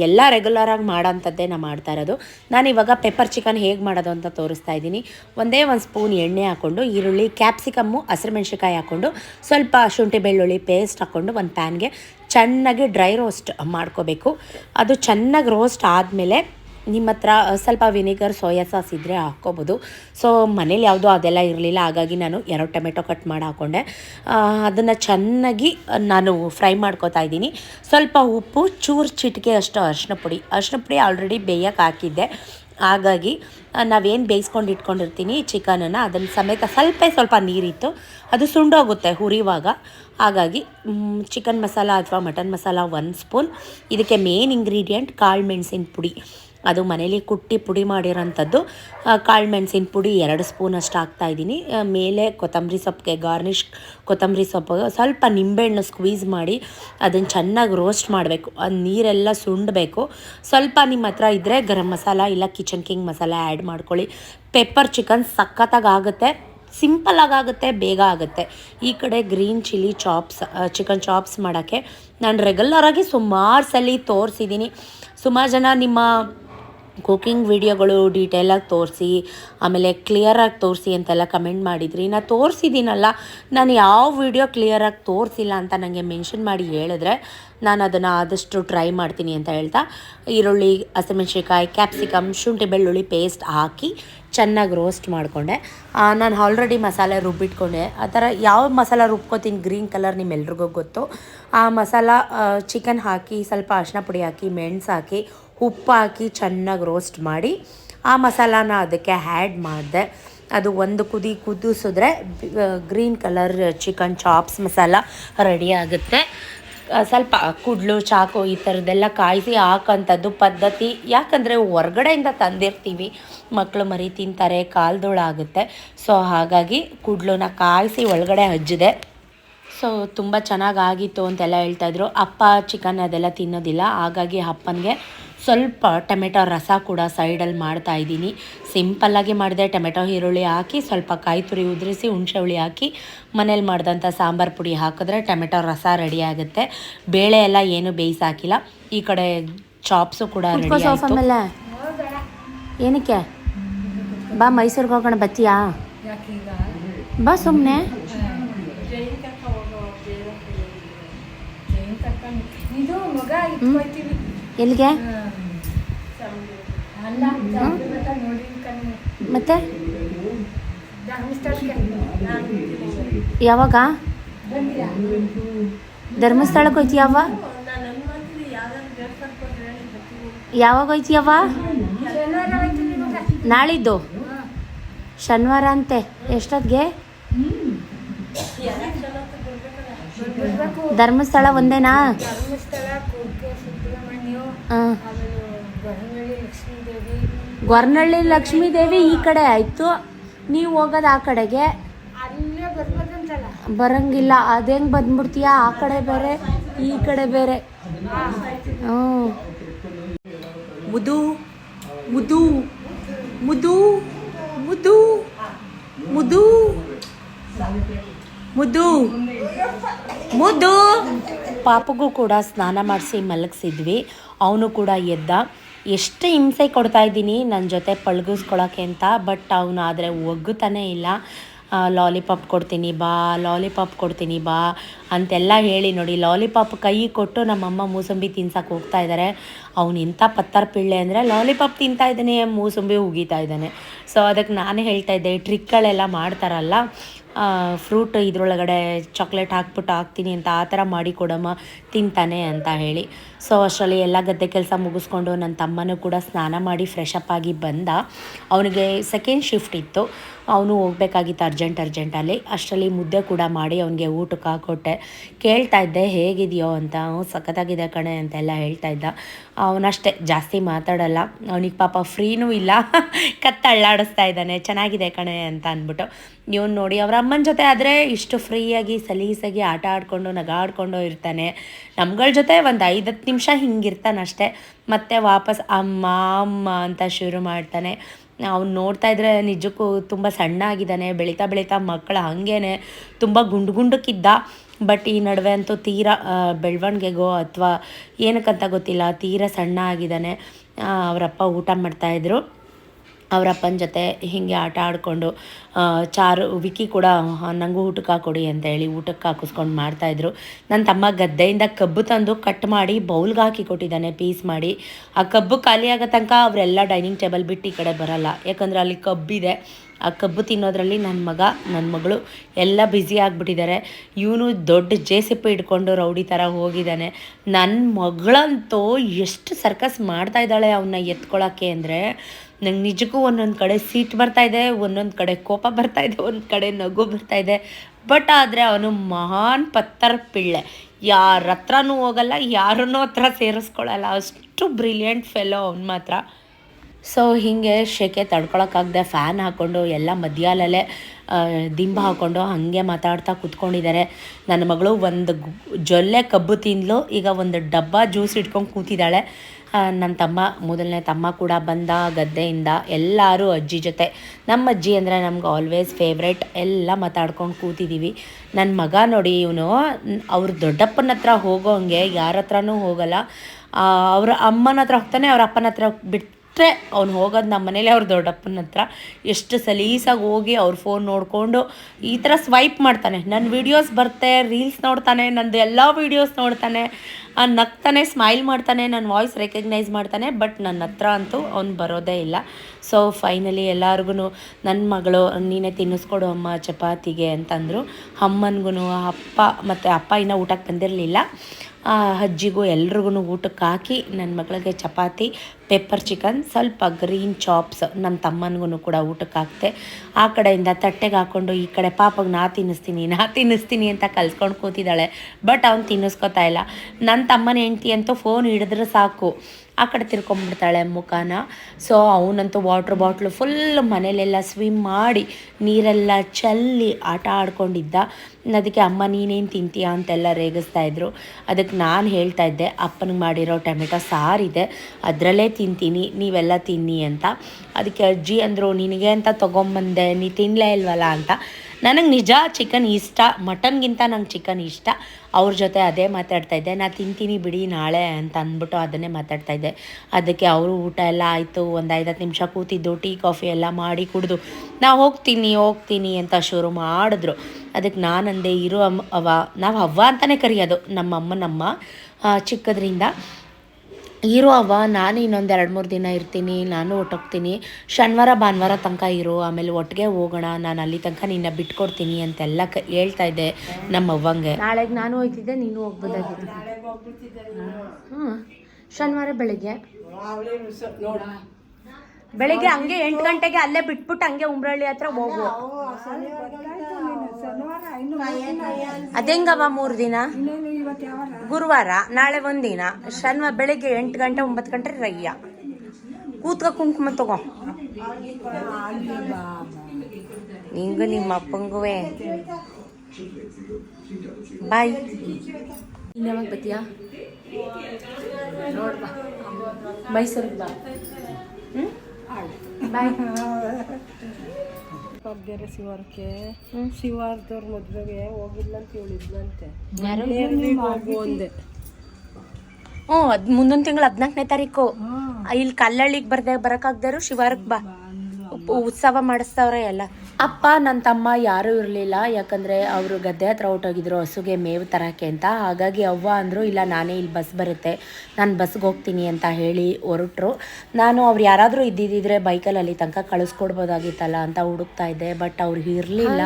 Speaker 1: ಎಲ್ಲ ರೆಗ್ಯುಲರಾಗಿ ಮಾಡೋಂಥದ್ದೇ ನಾನು ಮಾಡ್ತಾ ಇರೋದು. ನಾನು ಇವಾಗ ಪೆಪ್ಪರ್ ಚಿಕನ್ ಹೇಗೆ ಮಾಡೋದು ಅಂತ ತೋರಿಸ್ತಾ ಇದ್ದೀನಿ. ಒಂದೇ ಒಂದು ಸ್ಪೂನ್ ಎಣ್ಣೆ ಹಾಕ್ಕೊಂಡು ಈರುಳ್ಳಿ ಕ್ಯಾಪ್ಸಿಕಮ್ಮು ಹಸಿರುಮೆಣ್ಸಿಕಾಯಿ ಹಾಕ್ಕೊಂಡು ಸ್ವಲ್ಪ ಶುಂಠಿ ಬೆಳ್ಳುಳ್ಳಿ ಪೇಸ್ಟ್ ಹಾಕ್ಕೊಂಡು ಒಂದು ಪ್ಯಾನ್ಗೆ ಚೆನ್ನಾಗಿ ಡ್ರೈ ರೋಸ್ಟ್ ಮಾಡ್ಕೋಬೇಕು. ಅದು ಚೆನ್ನಾಗಿ ರೋಸ್ಟ್ ಆದಮೇಲೆ ನಿಮ್ಮ ಹತ್ರ ಸ್ವಲ್ಪ ವಿನೆಗರ್, ಸೋಯಾ ಸಾಸ್ ಇದ್ದರೆ ಹಾಕ್ಕೋಬೋದು. ಸೊ, ಮನೇಲಿ ಯಾವುದೋ ಅದೆಲ್ಲ ಇರಲಿಲ್ಲ. ಹಾಗಾಗಿ ನಾನು ಎರಡು ಟೊಮೆಟೊ ಕಟ್ ಮಾಡಿ ಹಾಕ್ಕೊಂಡೆ ಅದನ್ನು ಚೆನ್ನಾಗಿ ನಾನು ಫ್ರೈ ಮಾಡ್ಕೋತಾ ಇದ್ದೀನಿ. ಸ್ವಲ್ಪ ಉಪ್ಪು, ಚೂರು ಚಿಟಿಕೆ ಅಷ್ಟು ಅರಿಶಿನ ಪುಡಿ. ಅರಿಶಿನ ಪುಡಿ ಆಲ್ರೆಡಿ ಬೇಯಕ್ಕೆ ಹಾಕಿದ್ದೆ. ಹಾಗಾಗಿ ನಾವೇನು ಬೇಯಿಸ್ಕೊಂಡು ಇಟ್ಕೊಂಡಿರ್ತೀನಿ ಚಿಕನನ್ನು, ಅದನ್ನು ಸಮೇತ ಸ್ವಲ್ಪ ಸ್ವಲ್ಪ ನೀರಿತ್ತು ಅದು ಸುಂಡೋಗುತ್ತೆ ಹುರಿಯುವಾಗ ಹಾಗಾಗಿ ಚಿಕನ್ ಮಸಾಲ ಅಥವಾ ಮಟನ್ ಮಸಾಲ ಒಂದು ಸ್ಪೂನ್. ಇದಕ್ಕೆ ಮೇನ್ ಇಂಗ್ರೀಡಿಯೆಂಟ್ ಕಾಳು ಮೆಣಸಿನ ಪುಡಿ. ಅದು ಮನೇಲಿ ಕುಟ್ಟಿ ಪುಡಿ ಮಾಡಿರೋಂಥದ್ದು. ಕಾಳು ಮೆಣಸಿನ ಪುಡಿ ಎರಡು ಸ್ಪೂನ್ ಅಷ್ಟು ಹಾಕ್ತಾಯಿದ್ದೀನಿ ಮೇಲೆ ಕೊತ್ತಂಬರಿ ಸೊಪ್ಪಿಗೆ ಗಾರ್ನಿಷ್ ಕೊತ್ತಂಬರಿ ಸೊಪ್ಪು, ಸ್ವಲ್ಪ ನಿಂಬೆಹಣ್ಣು ಸ್ಕ್ವೀಸ್ ಮಾಡಿ ಅದನ್ನು ಚೆನ್ನಾಗಿ ರೋಸ್ಟ್ ಮಾಡಬೇಕು. ಅದು ನೀರೆಲ್ಲ ಸುಂಡಬೇಕು. ಸ್ವಲ್ಪ ನಿಮ್ಮ ಹತ್ರ ಇದ್ದರೆ ಗರಂ ಮಸಾಲ ಇಲ್ಲ ಕಿಚನ್ ಕಿಂಗ್ ಮಸಾಲ ಆ್ಯಡ್ ಮಾಡ್ಕೊಳ್ಳಿ. ಪೆಪ್ಪರ್ ಚಿಕನ್ ಸಖತ್ತಾಗಿ ಆಗುತ್ತೆ. ಸಿಂಪಲ್ ಆಗುತ್ತೆ, ಬೇಗ ಆಗುತ್ತೆ. ಈ ಕಡೆ green chilli chops chicken chops ಮಾಡೋಕ್ಕೆ ನಾನು ರೆಗ್ಯುಲರಾಗಿ ಸುಮಾರು ಸಲ ತೋರಿಸಿದ್ದೀನಿ. ಸುಮಾರು ಜನ ನಿಮ್ಮ ಕುಕಿಂಗ್ ವಿಡಿಯೋಗಳು ಡೀಟೇಲಾಗಿ ತೋರಿಸಿ, ಆಮೇಲೆ ಕ್ಲಿಯರಾಗಿ ತೋರಿಸಿ ಅಂತೆಲ್ಲ ಕಮೆಂಟ್ ಮಾಡಿದ್ರಿ. ನಾನು ತೋರಿಸಿದ್ದೀನಲ್ಲ, ನಾನು ಯಾವ ವಿಡಿಯೋ ಕ್ಲಿಯರಾಗಿ ತೋರಿಸಿಲ್ಲ ಅಂತ ನನಗೆ ಮೆನ್ಷನ್ ಮಾಡಿ ಹೇಳಿದ್ರೆ ನಾನು ಅದನ್ನು ಆದಷ್ಟು ಟ್ರೈ ಮಾಡ್ತೀನಿ ಅಂತ ಹೇಳ್ತಾ, ಈರುಳ್ಳಿ, ಹಸಿಮೆಣ್ಸಿನ್ಕಾಯಿ ಕ್ಯಾಪ್ಸಿಕಮ್ ಶುಂಠಿ ಬೆಳ್ಳುಳ್ಳಿ ಪೇಸ್ಟ್ ಹಾಕಿ ಚೆನ್ನಾಗಿ ರೋಸ್ಟ್ ಮಾಡಿಕೊಂಡೆ. ನಾನು ಆಲ್ರೆಡಿ ಮಸಾಲೆ ರುಬ್ಬಿಟ್ಕೊಂಡೆ. ಆ ಥರ ಯಾವ ಮಸಾಲ ರುಬ್ಕೋತೀನಿ ಗ್ರೀನ್ ಕಲರ್ ನಿಮ್ಮೆಲ್ರಿಗೂ ಗೊತ್ತು. ಆ ಮಸಾಲ ಚಿಕನ್ ಹಾಕಿ, ಸ್ವಲ್ಪ ಅರಿಶಿನ ಪುಡಿ ಹಾಕಿ, ಮೆಣಸು ಹಾಕಿ ಉಪ್ಪು ಹಾಕಿ ಚೆನ್ನಾಗಿ ರೋಸ್ಟ್ ಮಾಡಿ, ಆ ಮಸಾಲಾನ ಅದಕ್ಕೆ ಆ್ಯಡ್ ಮಾಡಿದೆ. ಅದು ಒಂದು ಕುದಿ ಕುದಿಸಿದ್ರೆ green colour chicken chops masala ready ಆಗುತ್ತೆ. ಸ್ವಲ್ಪ ಕುಡ್ಲು, ಚಾಕು ಈ ಥರದ್ದೆಲ್ಲ ಕಾಯಿಸಿ ಹಾಕೋಂಥದ್ದು ಪದ್ಧತಿ. ಯಾಕಂದರೆ ಹೊರ್ಗಡೆಯಿಂದ ತಂದಿರ್ತೀವಿ. ಮಕ್ಕಳು ಮರಿ ತಿಂತಾರೆ, ಕಾಲ್ದೋಳಾಗುತ್ತೆ. ಸೊ ಹಾಗಾಗಿ ಕುಡ್ಲನ್ನ ಕಾಯಿಸಿ ಒಳಗಡೆ ಹಜ್ಜಿದೆ ಸೊ ತುಂಬ ಚೆನ್ನಾಗಿ ಆಗಿತ್ತು ಅಂತೆಲ್ಲ ಹೇಳ್ತಾಯಿದ್ರು ಅಪ್ಪ ಚಿಕನ್ ಅದೆಲ್ಲ ತಿನ್ನೋದಿಲ್ಲ. ಹಾಗಾಗಿ ಅಪ್ಪನಿಗೆ ಸ್ವಲ್ಪ ಟೊಮೆಟೊ ರಸ ಕೂಡ ಸೈಡಲ್ಲಿ ಮಾಡ್ತಾ ಇದ್ದೀನಿ. ಸಿಂಪಲ್ಲಾಗಿ ಮಾಡಿದೆ. ಟೊಮೆಟೊ ಈರುಳ್ಳಿ ಹಾಕಿ ಸ್ವಲ್ಪ ಕಾಯಿ ತುರಿ ಉದುರಿಸಿ ಹುಣಸೆ ಹುಳಿ ಹಾಕಿ ಮನೇಲಿ ಮಾಡಿದಂಥ ಸಾಂಬಾರು ಪುಡಿ ಹಾಕಿದ್ರೆ ಟೊಮೆಟೊ ರಸ ರೆಡಿ ಆಗುತ್ತೆ. ಬೇಳೆ ಎಲ್ಲ ಏನು ಬೇಯಿಸಿ ಹಾಕಿಲ್ಲ ಈ ಕಡೆ ಚಾಪ್ಸು ಕೂಡ ರೆಡಿ ಆಯಿತು. ಏನಕ್ಕೆ? ಬಾ ಮೈಸೂರಿಗೆ ಹೋಗೋಣ ಬತ್ತೀಯಾ? ಬಾ ಸುಮ್ಮನೆ
Speaker 2: ಮಗ
Speaker 1: ಎಲ್ಲಿಗೆ? ಮತ್ತೆ? ಯಾವಾಗ? ಧರ್ಮಸ್ಥಳಕ್ಕೆ ಹೋಯ್ತೀಯವ್ವ ಯಾವಾಗ? ಹೋಯ್ತೀಯವ್ವ ನಾಳಿದ್ದು? ಶನಿವಾರ ಅಂತೆ. ಎಷ್ಟೊತ್ತಿಗೆ? ಧರ್ಮಸ್ಥಳ ಒಂದೇನಾ? ಗೊರ್ನಳ್ಳಿ ಲಕ್ಷ್ಮೀ ದೇವಿ ಈ ಕಡೆ ಆಯಿತು. ನೀವು ಹೋಗೋದು ಆ ಕಡೆಗೆ. ಬರಂಗಿಲ್ಲ. ಅದು ಹೆಂಗೆ ಬಂದ್ಬಿಡ್ತೀಯಾ? ಆ ಕಡೆ ಬೇರೆ ಈ ಕಡೆ ಬೇರೆ. ಹ್ಞೂ ಮುದು ಮುದು ಮುದು ಮುದು ಮುದು. ಮುದು ಮುದ್ದು. ಪಾಪಗೂ ಕೂಡ ಸ್ನಾನ ಮಾಡಿಸಿ ಮಲಗಿಸಿದ್ವಿ. ಅವನು ಕೂಡ ಎದ್ದ. ಎಷ್ಟು ಹಿಂಸೆ ಕೊಡ್ತಾ ಇದ್ದೀನಿ ನನ್ನ ಜೊತೆ ಪಳಗಿಸ್ಕೊಳಕ್ಕೆ ಅಂತ ಬಟ್ ಅವನು ಆದರೆ ಒಗ್ಗುತ್ತಾನೇ ಇಲ್ಲ. ಲಾಲಿಪಾಪ್ ಕೊಡ್ತೀನಿ ಬಾ ಲಾಲಿಪಾಪ್ ಕೊಡ್ತೀನಿ ಬಾ ಅಂತೆಲ್ಲ ಹೇಳಿ ನೋಡಿ ಲಾಲಿಪಾಪ್ ಕೈ ಕೊಟ್ಟು ನಮ್ಮಮ್ಮ ಮೂಸಂಬಿ ತಿನ್ಸಕ್ಕೆ ಹೋಗ್ತಾ ಇದ್ದಾರೆ ಅವ್ನು ಇಂಥ ಪತ್ತಾರ ಪಿಳ್ಳೆ ಅಂದರೆ ಲಾಲಿಪಾಪ್ ತಿಂತಾ ಇದ್ದಾನೆ, ಮೂಸಂಬಿ ಉಗೀತಾ ಇದ್ದಾನೆ. ಸೊ ಅದಕ್ಕೆ ನಾನೇ ಹೇಳ್ತಾ ಇದ್ದೆ ಟ್ರಿಕ್ಗಳೆಲ್ಲ ಮಾಡ್ತಾರಲ್ಲ ಫ್ರೂಟ್ ಇದರೊಳಗಡೆ ಚಾಕ್ಲೇಟ್ ಹಾಕ್ಬಿಟ್ಟು ಹಾಕ್ತೀನಿ ಅಂತ ಆ ಥರ ಮಾಡಿ ಕೊಡಮ್ಮ, ತಿಂತಾನೆ ಅಂತ ಹೇಳಿ. ಸೊ ಅಷ್ಟರಲ್ಲಿ ಎಲ್ಲ ಗದ್ದೆ ಕೆಲಸ ಮುಗಿಸ್ಕೊಂಡು ನನ್ನ ತಮ್ಮನೂ ಕೂಡ ಸ್ನಾನ ಮಾಡಿ ಫ್ರೆಶ್ ಆಗಿ ಬಂದ. ಅವನಿಗೆ ಸೆಕೆಂಡ್ ಶಿಫ್ಟ್ ಇತ್ತು. ಅವನು ಹೋಗ್ಬೇಕಾಗಿತ್ತು ಅರ್ಜೆಂಟ್ ಅರ್ಜೆಂಟಲ್ಲಿ ಅಷ್ಟರಲ್ಲಿ ಮುದ್ದೆ ಕೂಡ ಮಾಡಿ ಅವನಿಗೆ ಊಟಕ್ಕೆ ಹಾಕೊಟ್ಟೆ. ಕೇಳ್ತಾ ಇದ್ದೆ, ಹೇಗಿದೆಯೋ ಅಂತ? ಅವ್ನು ಸಖತ್ತಾಗಿದೆ ಕಣೆ ಅಂತೆಲ್ಲ ಹೇಳ್ತಾ ಇದ್ದ. ಅವನಷ್ಟೇ, ಜಾಸ್ತಿ ಮಾತಾಡಲ್ಲ. ಅವನಿಗೆ ಪಾಪ ಫ್ರೀನೂ ಇಲ್ಲ. ಕತ್ತಳ್ಳಾಡಿಸ್ತಾ ಇದ್ದಾನೆ. ಚೆನ್ನಾಗಿದೆ ಕಣೆ ಅಂತ ಅಂದ್ಬಿಟ್ಟು. ಇವನು ನೋಡಿ, ಅವರ ಅಮ್ಮನ ಜೊತೆ ಆದರೆ ಇಷ್ಟು ಫ್ರೀಯಾಗಿ, ಸಲೀಸಾಗಿ ಆಟ ಆಡಿಕೊಂಡು ನಗಾಡ್ಕೊಂಡು ಇರ್ತಾನೆ. ನಮ್ಗಳ ಜೊತೆ ಒಂದು ಐದು ಹತ್ತು ನಿಮಿಷ ಹಿಂಗಿರ್ತಾನಷ್ಟೇ. ಮತ್ತೆ ವಾಪಸ್ ಅಮ್ಮ ಅಮ್ಮ ಅಂತ ಶುರು ಮಾಡ್ತಾನೆ. ಅವ್ನು ನೋಡ್ತಾ ಇದ್ರೆ ನಿಜಕ್ಕೂ ತುಂಬ ಸಣ್ಣ ಆಗಿದ್ದಾನೆ ಬೆಳೀತಾ ಬೆಳೀತಾ ಮಕ್ಕಳು ಹಾಗೇನೆ, ತುಂಬ ಗುಂಡು ಗುಂಡಕ್ಕಿದ್ದ. ಬಟ್ ಈ ನಡುವೆ ಅಂತೂ ತೀರಾ ಬೆಳವಣಿಗೆಗೋ ಅಥವಾ ಏನಕ್ಕಂತ ಗೊತ್ತಿಲ್ಲ, ತೀರಾ ಸಣ್ಣ ಆಗಿದ್ದಾನೆ ಅವರಪ್ಪ ಊಟ ಮಾಡ್ತಾಯಿದ್ರು ಅವರಪ್ಪನ ಜೊತೆ ಹೀಗೆ ಆಟ ಆಡಿಕೊಂಡು ಚಾರು ವಿಕಿ ಕೂಡ "ಆ, ನನಗೂ ಊಟಕ್ಕೆ ಹಾಕೊಡಿ ಅಂತ ಹೇಳಿ ಊಟಕ್ಕೆ ಹಾಕಿಸ್ಕೊಂಡು ಮಾಡ್ತಾಯಿದ್ರು ನನ್ನ ತಮ್ಮ ಗದ್ದೆಯಿಂದ ಕಬ್ಬು ತಂದು ಕಟ್ ಮಾಡಿ ಬೌಲ್ಗೆ ಹಾಕಿ ಕೊಟ್ಟಿದ್ದಾನೆ ಪೀಸ್ ಮಾಡಿ. ಆ ಕಬ್ಬು ಖಾಲಿ ಆಗೋ ತನಕ ಅವರೆಲ್ಲ ಡೈನಿಂಗ್ ಟೇಬಲ್ ಬಿಟ್ಟು ಈ ಕಡೆ ಬರಲ್ಲ. ಯಾಕಂದರೆ ಅಲ್ಲಿ ಕಬ್ಬಿದೆ. ಆ ಕಬ್ಬು ತಿನ್ನೋದ್ರಲ್ಲಿ ನನ್ನ ಮಗ ನನ್ನ ಮಗಳು ಎಲ್ಲ ಬ್ಯುಸಿ ಆಗಿಬಿಟ್ಟಿದ್ದಾರೆ. ಇವನು ದೊಡ್ಡ ಜೆ ಸಿ ಪಿ ಇಟ್ಕೊಂಡು ರೌಡಿ ಥರ ಹೋಗಿದ್ದಾನೆ. ನನ್ನ ಮಗಳಂತೂ ಎಷ್ಟು ಸರ್ಕಸ್ ಮಾಡ್ತಾ ಇದ್ದಾಳೆ ಅವನ್ನ ಎತ್ಕೊಳ್ಳೋಕ್ಕೆ ಅಂದರೆ, ನಂಗೆ ನಿಜಕ್ಕೂ ಒಂದೊಂದು ಕಡೆ ಸೀಟ್ ಬರ್ತಾ ಇದೆ, ಒಂದೊಂದು ಕಡೆ ಕೋಪ ಬರ್ತಾ ಇದೆ, ಒಂದು ಕಡೆ ನಗು ಬರ್ತಾ ಇದೆ. ಬಟ್ ಆದರೆ ಅವನು ಮಹಾನ್ ಪತ್ತರ್ ಪಿಳ್ಳೆ. ಯಾರ ಹತ್ರನೂ ಹೋಗಲ್ಲ, ಯಾರನ್ನೂ ಹತ್ರ ಸೇರಿಸ್ಕೊಳ್ಳಲ್ಲ ಅಷ್ಟು ಬ್ರಿಲಿಯಂಟ್ ಫೆಲೋ ಅವ್ನು ಮಾತ್ರ. ಸೊ ಹೀಗೆ ಶೆಕೆ ತಡ್ಕೊಳಕ್ಕಾಗದೆ ಫ್ಯಾನ್ ಹಾಕ್ಕೊಂಡು ಎಲ್ಲ ಮಧ್ಯಾಹ್ನಲ್ಲೇ ದಿಂಬ ಹಾಕ್ಕೊಂಡು ಹಾಗೆ ಮಾತಾಡ್ತಾ ಕೂತ್ಕೊಂಡಿದ್ದಾರೆ. ನನ್ನ ಮಗಳು ಒಂದು ಜೊಲ್ಲೆ ಕಬ್ಬು ತಿಂದಲು. ಈಗ ಒಂದು ಡಬ್ಬ ಜ್ಯೂಸ್ ಇಟ್ಕೊಂಡು ಕೂತಿದ್ದಾಳೆ. ನನ್ನ ತಮ್ಮ, ಮೊದಲನೇ ತಮ್ಮ ಕೂಡ ಬಂದ ಗದ್ದೆಯಿಂದ ಎಲ್ಲರೂ ಅಜ್ಜಿ ಜೊತೆ. ನಮ್ಮ ಅಜ್ಜಿ ಅಂದರೆ ನಮ್ಗೆ ಆಲ್ವೇಸ್ ಫೇವ್ರೆಟ್ ಎಲ್ಲ ಮಾತಾಡ್ಕೊಂಡು ಕೂತಿದ್ದೀವಿ ನನ್ನ ಮಗ ನೋಡಿ ಇವನು, ಅವ್ರ ದೊಡ್ಡಪ್ಪನ ಹತ್ರ ಹೋಗೋ ಹಂಗೆ, ಯಾರ ಹತ್ರನೂ ಹೋಗಲ್ಲ. ಅವ್ರ ಅಮ್ಮನ ಹತ್ರ ಹೋಗ್ತಾನೆ, ಅವ್ರ ಅಪ್ಪನ ಹತ್ರ ಬಿಟ್ಟು ಬಿಟ್ಟರೆ ಅವ್ನು ಹೋಗೋದು ನಮ್ಮ ಮನೇಲಿ ಅವ್ರ ದೊಡ್ಡಪ್ಪನ ಹತ್ರ. ಎಷ್ಟು ಸಲೀಸಾಗಿ ಹೋಗಿ ಅವ್ರ ಫೋನ್ ನೋಡಿಕೊಂಡು ಈ ಥರ ಸ್ವೈಪ್ ಮಾಡ್ತಾನೆ. ನನ್ನ ವೀಡಿಯೋಸ್ ಬರ್ತೆ ರೀಲ್ಸ್ ನೋಡ್ತಾನೆ, ನಂದು ಎಲ್ಲ ವೀಡಿಯೋಸ್ ನೋಡ್ತಾನೆ. ನಗ್ತಾನೆ ಸ್ಮೈಲ್ ಮಾಡ್ತಾನೆ ನನ್ನ ವಾಯ್ಸ್ ರೆಕಗ್ನೈಸ್ ಮಾಡ್ತಾನೆ ಬಟ್ ನನ್ನ ಹತ್ರ ಅಂತೂ ಅವ್ನು ಬರೋದೇ ಇಲ್ಲ. ಸೊ ಫೈನಲಿ ಎಲ್ಲರಿಗೂ ನನ್ನ ಮಗಳು ನೀನೇ ತಿನ್ನಿಸ್ಕೊಡು ಅಮ್ಮ ಚಪಾತಿಗೆ ಅಂತಂದರು. ಅಮ್ಮನಿಗೂ ಅಪ್ಪ ಮತ್ತು ಅಪ್ಪ ಇನ್ನೂ ಊಟಕ್ಕೆ ಬಂದಿರಲಿಲ್ಲ. ಅಜ್ಜಿಗೂ ಎಲ್ರಿಗೂ ಊಟಕ್ಕೆ ಹಾಕಿ ನನ್ನ ಮಗಳಿಗೆ ಚಪಾತಿ ಪೆಪ್ಪರ್ ಚಿಕನ್ ಸ್ವಲ್ಪ ಗ್ರೀನ್ ಚಾಪ್ಸ್ ನನ್ನ ತಮ್ಮನಿಗೂ ಕೂಡ ಊಟಕ್ಕೆ ಹಾಕ್ತೆ ಆ ಕಡೆಯಿಂದ ತಟ್ಟೆಗೆ ಹಾಕ್ಕೊಂಡು ಈ ಕಡೆ ಪಾಪಗೆ ನಾ ತಿನ್ನಿಸ್ತೀನಿ ನಾ ತಿನ್ನಿಸ್ತೀನಿ ಅಂತ ಕಲ್ಸ್ಕೊಂಡು ಕೂತಿದ್ದಾಳೆ. ಬಟ್ ಅವ್ನು ತಿನ್ನಿಸ್ಕೊತಾ ಇಲ್ಲ. ನನ್ನ ತಮ್ಮನ ಹೆಂಡ್ತಿ ಅಂತೂ ಫೋನ್ ಹಿಡಿದ್ರೆ ಸಾಕು. ಆ ಕಡೆ ತಿರ್ಕೊಂಬಿಡ್ತಾಳೆ ಮುಖಾನ. ಸೊ ಅವನಂತೂ ವಾಟ್ರ್ ಬಾಟ್ಲು ಫುಲ್ ಮನೇಲೆಲ್ಲ ಸ್ವಿಮ್ ಮಾಡಿ, ನೀರೆಲ್ಲ ಚಲ್ಲಿ ಆಟ ಆಡ್ಕೊಂಡಿದ್ದ. ಅದಕ್ಕೆ, ಅಮ್ಮ, ನೀನೇನು ತಿಂತೀಯ? ಅಂತೆಲ್ಲ ರೇಗಿಸ್ತಾ ಇದ್ರು. ಅದಕ್ಕೆ ನಾನು ಹೇಳ್ತಾ ಇದ್ದೆ, ಅಪ್ಪನಿಗೆ ಮಾಡಿರೋ ಟೊಮೆಟೊ ಸಾರಿದೆ, ಅದರಲ್ಲೇ ತಿಂತೀನಿ, ನೀವೆಲ್ಲ ತಿನ್ನಿ ಅಂತ. ಅದಕ್ಕೆ, ಅಜ್ಜಿ ಅಂದರು, ನಿನಗೆ ಅಂತ ತೊಗೊಂಬಂದೆ ನೀ ತಿನ್ನಲೇ ಇಲ್ವಲ್ಲ ಅಂತ. ನನಗೆ ನಿಜ ಚಿಕನ್ ಇಷ್ಟ ಮಟನ್ಗಿಂತ ನಂಗೆ ಚಿಕನ್ ಇಷ್ಟ. ಅವ್ರ ಜೊತೆ ಅದೇ ಮಾತಾಡ್ತಾ ಇದ್ದೆ ನಾ ತಿಂತೀನಿ ಬಿಡಿ ನಾಳೆ ಅಂತ ಅಂದ್ಬಿಟ್ಟು ಅದನ್ನೇ ಮಾತಾಡ್ತಾ ಇದ್ದೆ. ಅದಕ್ಕೆ ಅವರು ಊಟ ಎಲ್ಲ ಆಯಿತು ಒಂದು ಐದತ್ತು ನಿಮಿಷ ಕೂತಿದ್ದು ಟೀ ಕಾಫಿ ಎಲ್ಲ ಮಾಡಿ ಕುಡಿದು. ನಾ ಹೋಗ್ತೀನಿ ಹೋಗ್ತೀನಿ ಅಂತ ಶುರು ಮಾಡಿದ್ರು. ಅದಕ್ಕೆ ನಾನಂದೆ ಇರೋ ಅಮ್ಮ ಅವ ನಾವು ಅವ್ವ ಅಂತಲೇ ಕರೆಯೋದು. ನಮ್ಮ ಆ, ಚಿಕ್ಕದ್ರಿಂದ ಇರೋ ಅವ ನಾನು ಇನ್ನೊಂದು ಎರಡು ಮೂರು ದಿನ ಇರ್ತೀನಿ ನಾನು ಹೊಟ್ಟೋಗ್ತೀನಿ ಶನಿವಾರ ಭಾನುವಾರ ತನಕ ಇರು ಆಮೇಲೆ ಒಟ್ಟಿಗೆ ಹೋಗೋಣ ನಾನು ಅಲ್ಲಿ ತನಕ ನಿನ್ನ ಬಿಟ್ಕೊಡ್ತೀನಿ ಅಂತೆಲ್ಲ ಕ ಹೇಳ್ತಾ ಇದ್ದೆ ನಮ್ಮ ಅವ್ವಂಗೆ. ನಾಳೆಗೆ ನಾನು ಹೋಗ್ತಿದ್ದೆ ನೀನು ಹೋಗ್ಬೋದಾಗಿತ್ತು. ಹ್ಞೂ ಶನಿವಾರ ಬೆಳಿಗ್ಗೆ. ಬೆಳಿಗ್ಗೆ ಹಂಗೆ ಎಂಟು ಗಂಟೆಗೆ ಅಲ್ಲೇ ಬಿಟ್ಬಿಟ್ಟು ಹಂಗೆ ಉಮ್ರಳ್ಳಿ ಹತ್ರ ಹೋಗು ಅದೆಂಗವ ಮೂರು ದಿನ. ಗುರುವಾರ ನಾಳೆ ಒಂದಿನ. ಶನಿವಾರ ಬೆಳಿಗ್ಗೆ ಎಂಟು ಗಂಟೆ ಒಂಬತ್ತು ಗಂಟೆ ರಯ್ಯ. ಕೂತ್ಕ ಕುಂಕುಮ ತಗೋ. ನಿಂಗು ನಿಮ್ಮ ಅಪ್ಪಂಗುವೆ. ಬಾಯ್. ಇನ್ಯಾವಾಗ ಬತ್ತೀಯಾ ನೋಡ್ಬಾ. ಮೈಸೂರಿಗೆ ಬಾ. ಹ್ಞೂ ಬಾಯ್
Speaker 3: ಬೇರೆ ಶಿವಾರಕ್ಕೆ
Speaker 1: ಹ್ಮ್.
Speaker 3: ಶಿವಾರದವ್ರ ಮದ್ವೆಗೆ ಹೋಗಿಲ್ಲ ಅಂತ ಹೋಗು ಅಂದೆ.
Speaker 1: ಹ್ಞೂ ಅದ್ ಮುಂದೊಂದು ತಿಂಗಳು ಹದಿನಾಲ್ಕನೇ ತಾರೀಕು. ಇಲ್ಲಿ ಕಲ್ಲಳ್ಳಿಗೆ ಬರ್ದೆ ಬರೋಕ್ಕಾಗ್ದಾರು ಶಿವಾರಕ್ಕೆ ಬಾ. ಉತ್ಸವ ಮಾಡಿಸ್ತಾವ್ರೆ ಎಲ್ಲ. ಅಪ್ಪ ನನ್ನ ತಮ್ಮ ಯಾರೂ ಇರಲಿಲ್ಲ. ಯಾಕಂದರೆ ಅವರು ಗದ್ದೆ ಹತ್ರ ಹೊರ್ಟೋಗಿದ್ರು. ಹಸುಗೆ ಮೇವು ತರಕ್ಕೆ ಅಂತ. ಹಾಗಾಗಿ ಅವ್ವ ಅಂದರು ಇಲ್ಲ ನಾನೇ ಇಲ್ಲಿ ಬಸ್ ಬರುತ್ತೆ. ನಾನು ಬಸ್ಗೆ ಹೋಗ್ತೀನಿ ಅಂತ ಹೇಳಿ ಹೊರಟ್ರು. ನಾನು ಅವ್ರು ಯಾರಾದರೂ ಇದ್ದಿದ್ದಿದ್ರೆ ಬೈಕಲ್ಲಿ ಅಲ್ಲಿ ತನಕ ಕಳಿಸ್ಕೊಡ್ಬೋದಾಗಿತ್ತಲ್ಲ ಅಂತ ಹುಡುಕ್ತಾ ಇದ್ದೆ. ಬಟ್ ಅವ್ರು ಇರಲಿಲ್ಲ.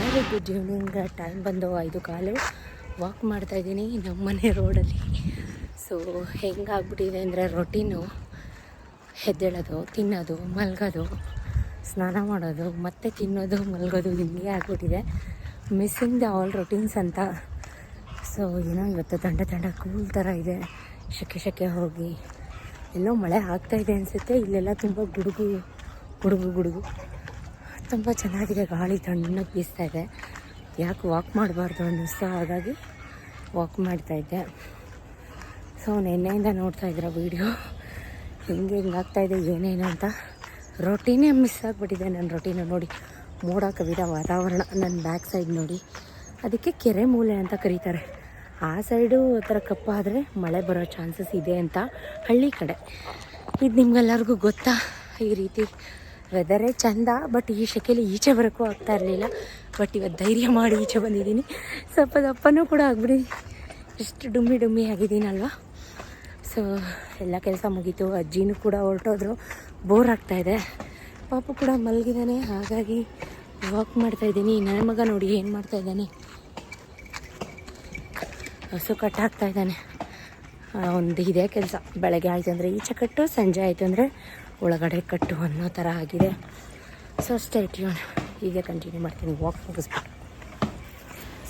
Speaker 1: ವೆರಿ ಗುಡ್ ಈವ್ನಿಂಗ್ ಟೈಮ್ ಬಂದು ಐದು ಕಾಲು. ವಾಕ್ ಮಾಡ್ತಾ ಇದ್ದೀನಿ ನಮ್ಮ ಮನೆ ರೋಡಲ್ಲಿ. ಸೊ ಹೆಂಗಾಗ್ಬಿಟ್ಟಿದೆ ಅಂದರೆ ರೊಟೀನು ಎದ್ದೇಳೋದು ತಿನ್ನೋದು ಮಲ್ಗೋದು. ಸ್ನಾನ ಮಾಡೋದು, ಮತ್ತೆ ತಿನ್ನೋದು, ಮಲಗೋದು ಹಿಂಗೆ ಆಗ್ಬಿಟ್ಟಿದೆ. ಮಿಸ್ಸಿಂಗ್ ದ ಆಲ್ ರೊಟೀನ್ಸ್ ಅಂತ. ಸೊ ಏನೋ ಇವತ್ತು ತಂಡ ತಂಡ ಕೂಲ್ ಥರ ಇದೆ. ಶೆಕೆ ಶೆಕೆ ಹೋಗಿ. ಎಲ್ಲೋ ಮಳೆ ಆಗ್ತಾ ಇದೆ ಅನಿಸುತ್ತೆ. ಇಲ್ಲೆಲ್ಲ ತುಂಬ ಗುಡುಗು ಗುಡುಗು ಗುಡುಗು. ತುಂಬ ಚೆನ್ನಾಗಿದೆ ಗಾಳಿ, ತಣ್ಣಗೆ ಬೀಸ್ತಾ ಇದೆ. ಯಾಕೆ ವಾಕ್ ಮಾಡಬಾರ್ದು ಅನ್ನಿಸ್ತು, ಹಾಗಾಗಿ ವಾಕ್ ಮಾಡ್ತಾಯಿದ್ದೆ ಸೊ ನಿನ್ನೆಯಿಂದ ನೋಡ್ತಾ ಇದ್ದೀರ ವೀಡಿಯೋ ಹೆಂಗೆ ಹೆಂಗಾಗ್ತಾಯಿದೆ ಏನೇನು ಅಂತ? ರೊಟೀನೇ ಮಿಸ್ ಆಗಿಬಿಟ್ಟಿದೆ ನನ್ನ ರೊಟೀನ ನೋಡಿ. ಮೋಡ ಕವಿದ ವಾತಾವರಣ ನನ್ನ ಬ್ಯಾಕ್ ಸೈಡ್ ನೋಡಿ. ಅದಕ್ಕೆ ಕೆರೆ ಮೂಲೆ ಅಂತ ಕರೀತಾರೆ. ಆ ಸೈಡು ಥರ ಕಪ್ಪಾದರೆ ಮಳೆ ಬರೋ ಚಾನ್ಸಸ್ ಇದೆ ಅಂತ ಹಳ್ಳಿ ಕಡೆ. ಇದು ನಿಮ್ಗೆಲ್ಲರಿಗೂ ಗೊತ್ತಾ? ಈ ರೀತಿ ವೆದರೇ ಚಂದ ಬಟ್ ಈ ಶೆಕೆಲಿ ಈಚೆ ಬರೋಕ್ಕೂ ಆಗ್ತಾ ಇರಲಿಲ್ಲ. ಬಟ್ ಇವತ್ತು ಧೈರ್ಯ ಮಾಡಿ ಈಚೆ ಬಂದಿದ್ದೀನಿ. ಸ್ವಲ್ಪ ದಪ್ಪನೂ ಕೂಡ ಆಗ್ಬಿಡಿ. ಎಷ್ಟು ಡುಮ್ಮಿ ಡುಮ್ಮಿ ಆಗಿದ್ದೀನಲ್ವಾ? ಸೊ ಎಲ್ಲ ಕೆಲಸ ಮುಗೀತು. ಅಜ್ಜಿನೂ ಕೂಡ ಹೊರಟೋದ್ರು. ಬೋರ್ ಆಗ್ತಾಯಿದೆ ಪಾಪು ಕೂಡ ಮಲಗಿದ್ದಾನೆ ಹಾಗಾಗಿ ವಾಕ್ ಮಾಡ್ತಾಯಿದ್ದೀನಿ ನನ್ನ ಮಗ ನೋಡಿ ಏನು ಮಾಡ್ತಾಯಿದ್ದಾನೆ ಹಸು ಕಟ್ಟಾಕ್ತಾ ಇದ್ದಾನೆ. ಒಂದು ಇದೇ ಕೆಲಸ. ಬೆಳಗ್ಗೆ ಆಯಿತು ಅಂದರೆ ಈಚೆ ಕಟ್ಟು, ಸಂಜೆ ಆಯಿತು ಅಂದರೆ ಒಳಗಡೆ ಕಟ್ಟು ಅನ್ನೋ ಥರ ಆಗಿದೆ. ಸೊ ಅಷ್ಟೇ ಇಟ್ಕೊಂಡು ಹೀಗೆ ಕಂಟಿನ್ಯೂ ಮಾಡ್ತೀನಿ. ವಾಕ್ ಮುಗಿಸ್ಬಿಟ್ಟು.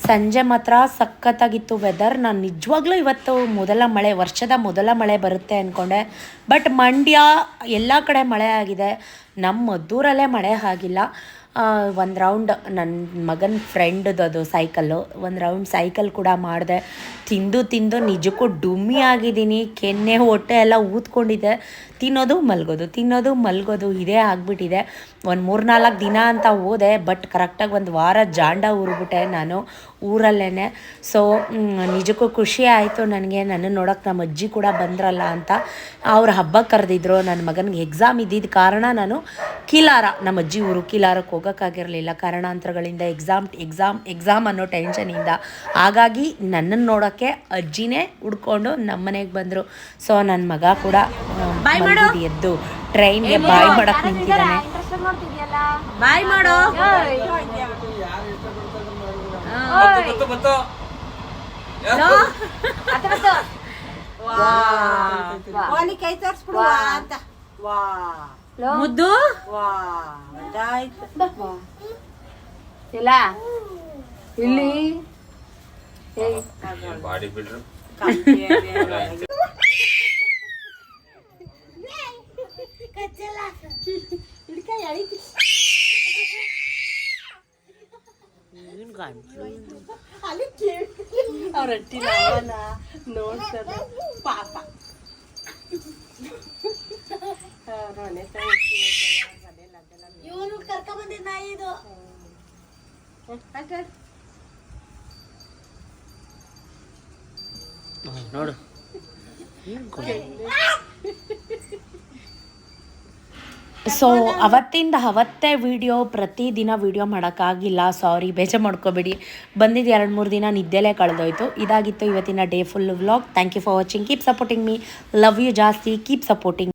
Speaker 1: ಸಂಜೆ ಮಾತ್ರ ಸಖತ್ತಾಗಿತ್ತು ವೆದರ್ ನಾನು ನಿಜವಾಗ್ಲೂ ಇವತ್ತು ಮೊದಲ ಮಳೆ, ವರ್ಷದ ಮೊದಲ ಮಳೆ ಬರುತ್ತೆ ಅಂದ್ಕೊಂಡೆ ಬಟ್ ಮಂಡ್ಯ ಎಲ್ಲ ಕಡೆ ಮಳೆ ಆಗಿದೆ. ನಮ್ಮ ಮದ್ದೂರಲ್ಲೇ ಮಳೆ ಆಗಿಲ್ಲ. ಒಂದು ರೌಂಡ್ ನನ್ನ ಮಗನ ಫ್ರೆಂಡ್ದು ಅದು ಸೈಕಲ್ಲು ಒಂದು ರೌಂಡ್ ಸೈಕಲ್ ಕೂಡ ಮಾಡಿದೆ. ತಿಂದು ತಿಂದು ನಿಜಕ್ಕೂ ಡುಮ್ಮಿ ಆಗಿದ್ದೀನಿ. ಕೆನ್ನೆ, ಹೊಟ್ಟೆ ಎಲ್ಲ ಊದ್ಕೊಂಡಿದೆ. ತಿನ್ನೋದು ಮಲ್ಗೋದು ತಿನ್ನೋದು ಮಲ್ಗೋದು, ಇದೇ ಆಗಿಬಿಟ್ಟಿದೆ. ಒಂದು ಮೂರು ನಾಲ್ಕು ದಿನ ಅಂತ ಹೋದೆ ಬಟ್ ಕರೆಕ್ಟಾಗಿ ಒಂದು ವಾರ ಜಾಂಡ ಊರ್ಬಿಟ್ಟೆ ನಾನು ಊರಲ್ಲೇ ಸೊ ನಿಜಕ್ಕೂ ಖುಷಿ ಆಯಿತು ನನಗೆ. ನನ್ನ ನೋಡೋಕೆ ನಮ್ಮ ಅಜ್ಜಿ ಕೂಡ ಬಂದ್ರಲ್ಲ ಅಂತ. ಅವ್ರ ಹಬ್ಬ ಕರೆದಿದ್ರು. ನನ್ನ ಮಗನಿಗೆ ಎಕ್ಸಾಮ್ ಇದ್ದಿದ್ದ ಕಾರಣ ನಾನು ಕಿಲಾರ ನಮ್ಮ ಅಜ್ಜಿ ಊರು ಕಿಲಾರಕ್ಕೆ ಹೋಗೋಕ್ಕಾಗಿರಲಿಲ್ಲ. ಕಾರಣಾಂತರಗಳಿಂದ ಎಕ್ಸಾಮ್ ಎಕ್ಸಾಮ್ ಎಕ್ಸಾಮ್ ಅನ್ನೋ ಟೆನ್ಷನಿಂದ ಹಾಗಾಗಿ ನನ್ನನ್ನು ನೋಡೋಕ್ಕೆ ಅಜ್ಜಿನೇ ಹುಡ್ಕೊಂಡು ನಮ್ಮ ಮನೆಗೆ ಬಂದರು. ಸೊ ನನ್ನ ಮಗ ಕೂಡ ಎದ್ದು. ಟ್ರೈನ್ಗೆ ಬಾಯ್ ಮಾಡಕ್ಕೆ ನಿಂತಿದ್ದಾನೆ. ಬಾಯ್ ಮಾಡೋ.
Speaker 4: ಅಂತ ವಾ
Speaker 1: ಮುದ್ದು?
Speaker 2: ಇಲ್ಲ ಇಲ್ಲಿ?
Speaker 5: ಬಾಡಿ ಬಿಲ್ಡ್ರು
Speaker 4: ಅವ್ರ ಅಟ್ಟಿ ನೋಡ್ತಾರೆ ಪಾಪ. ಇವನು ಕರ್ಕ ಬಂದಿದ್ದ ನಾಯಿ ಇದು.
Speaker 1: ನೋಡು. ಸೊ ಅವತ್ತಿಂದ ಅವತ್ತೇ ವಿಡಿಯೋ ಪ್ರತಿದಿನ ವಿಡಿಯೋ ಮಾಡೋಕ್ಕಾಗಿಲ್ಲ. ಸಾರಿ ಬೇಜಾರು ಮಾಡ್ಕೋಬೇಡಿ. ಬಂದಿದ್ದು ಎರಡು ಮೂರು ದಿನ ನಿದ್ದೆಲೇ ಕಳೆದೋಯ್ತು. ಇದಾಗಿತ್ತು ಇವತ್ತಿನ day full vlog thank you for watching keep supporting me love you ಜಾಸ್ತಿ. Keep supporting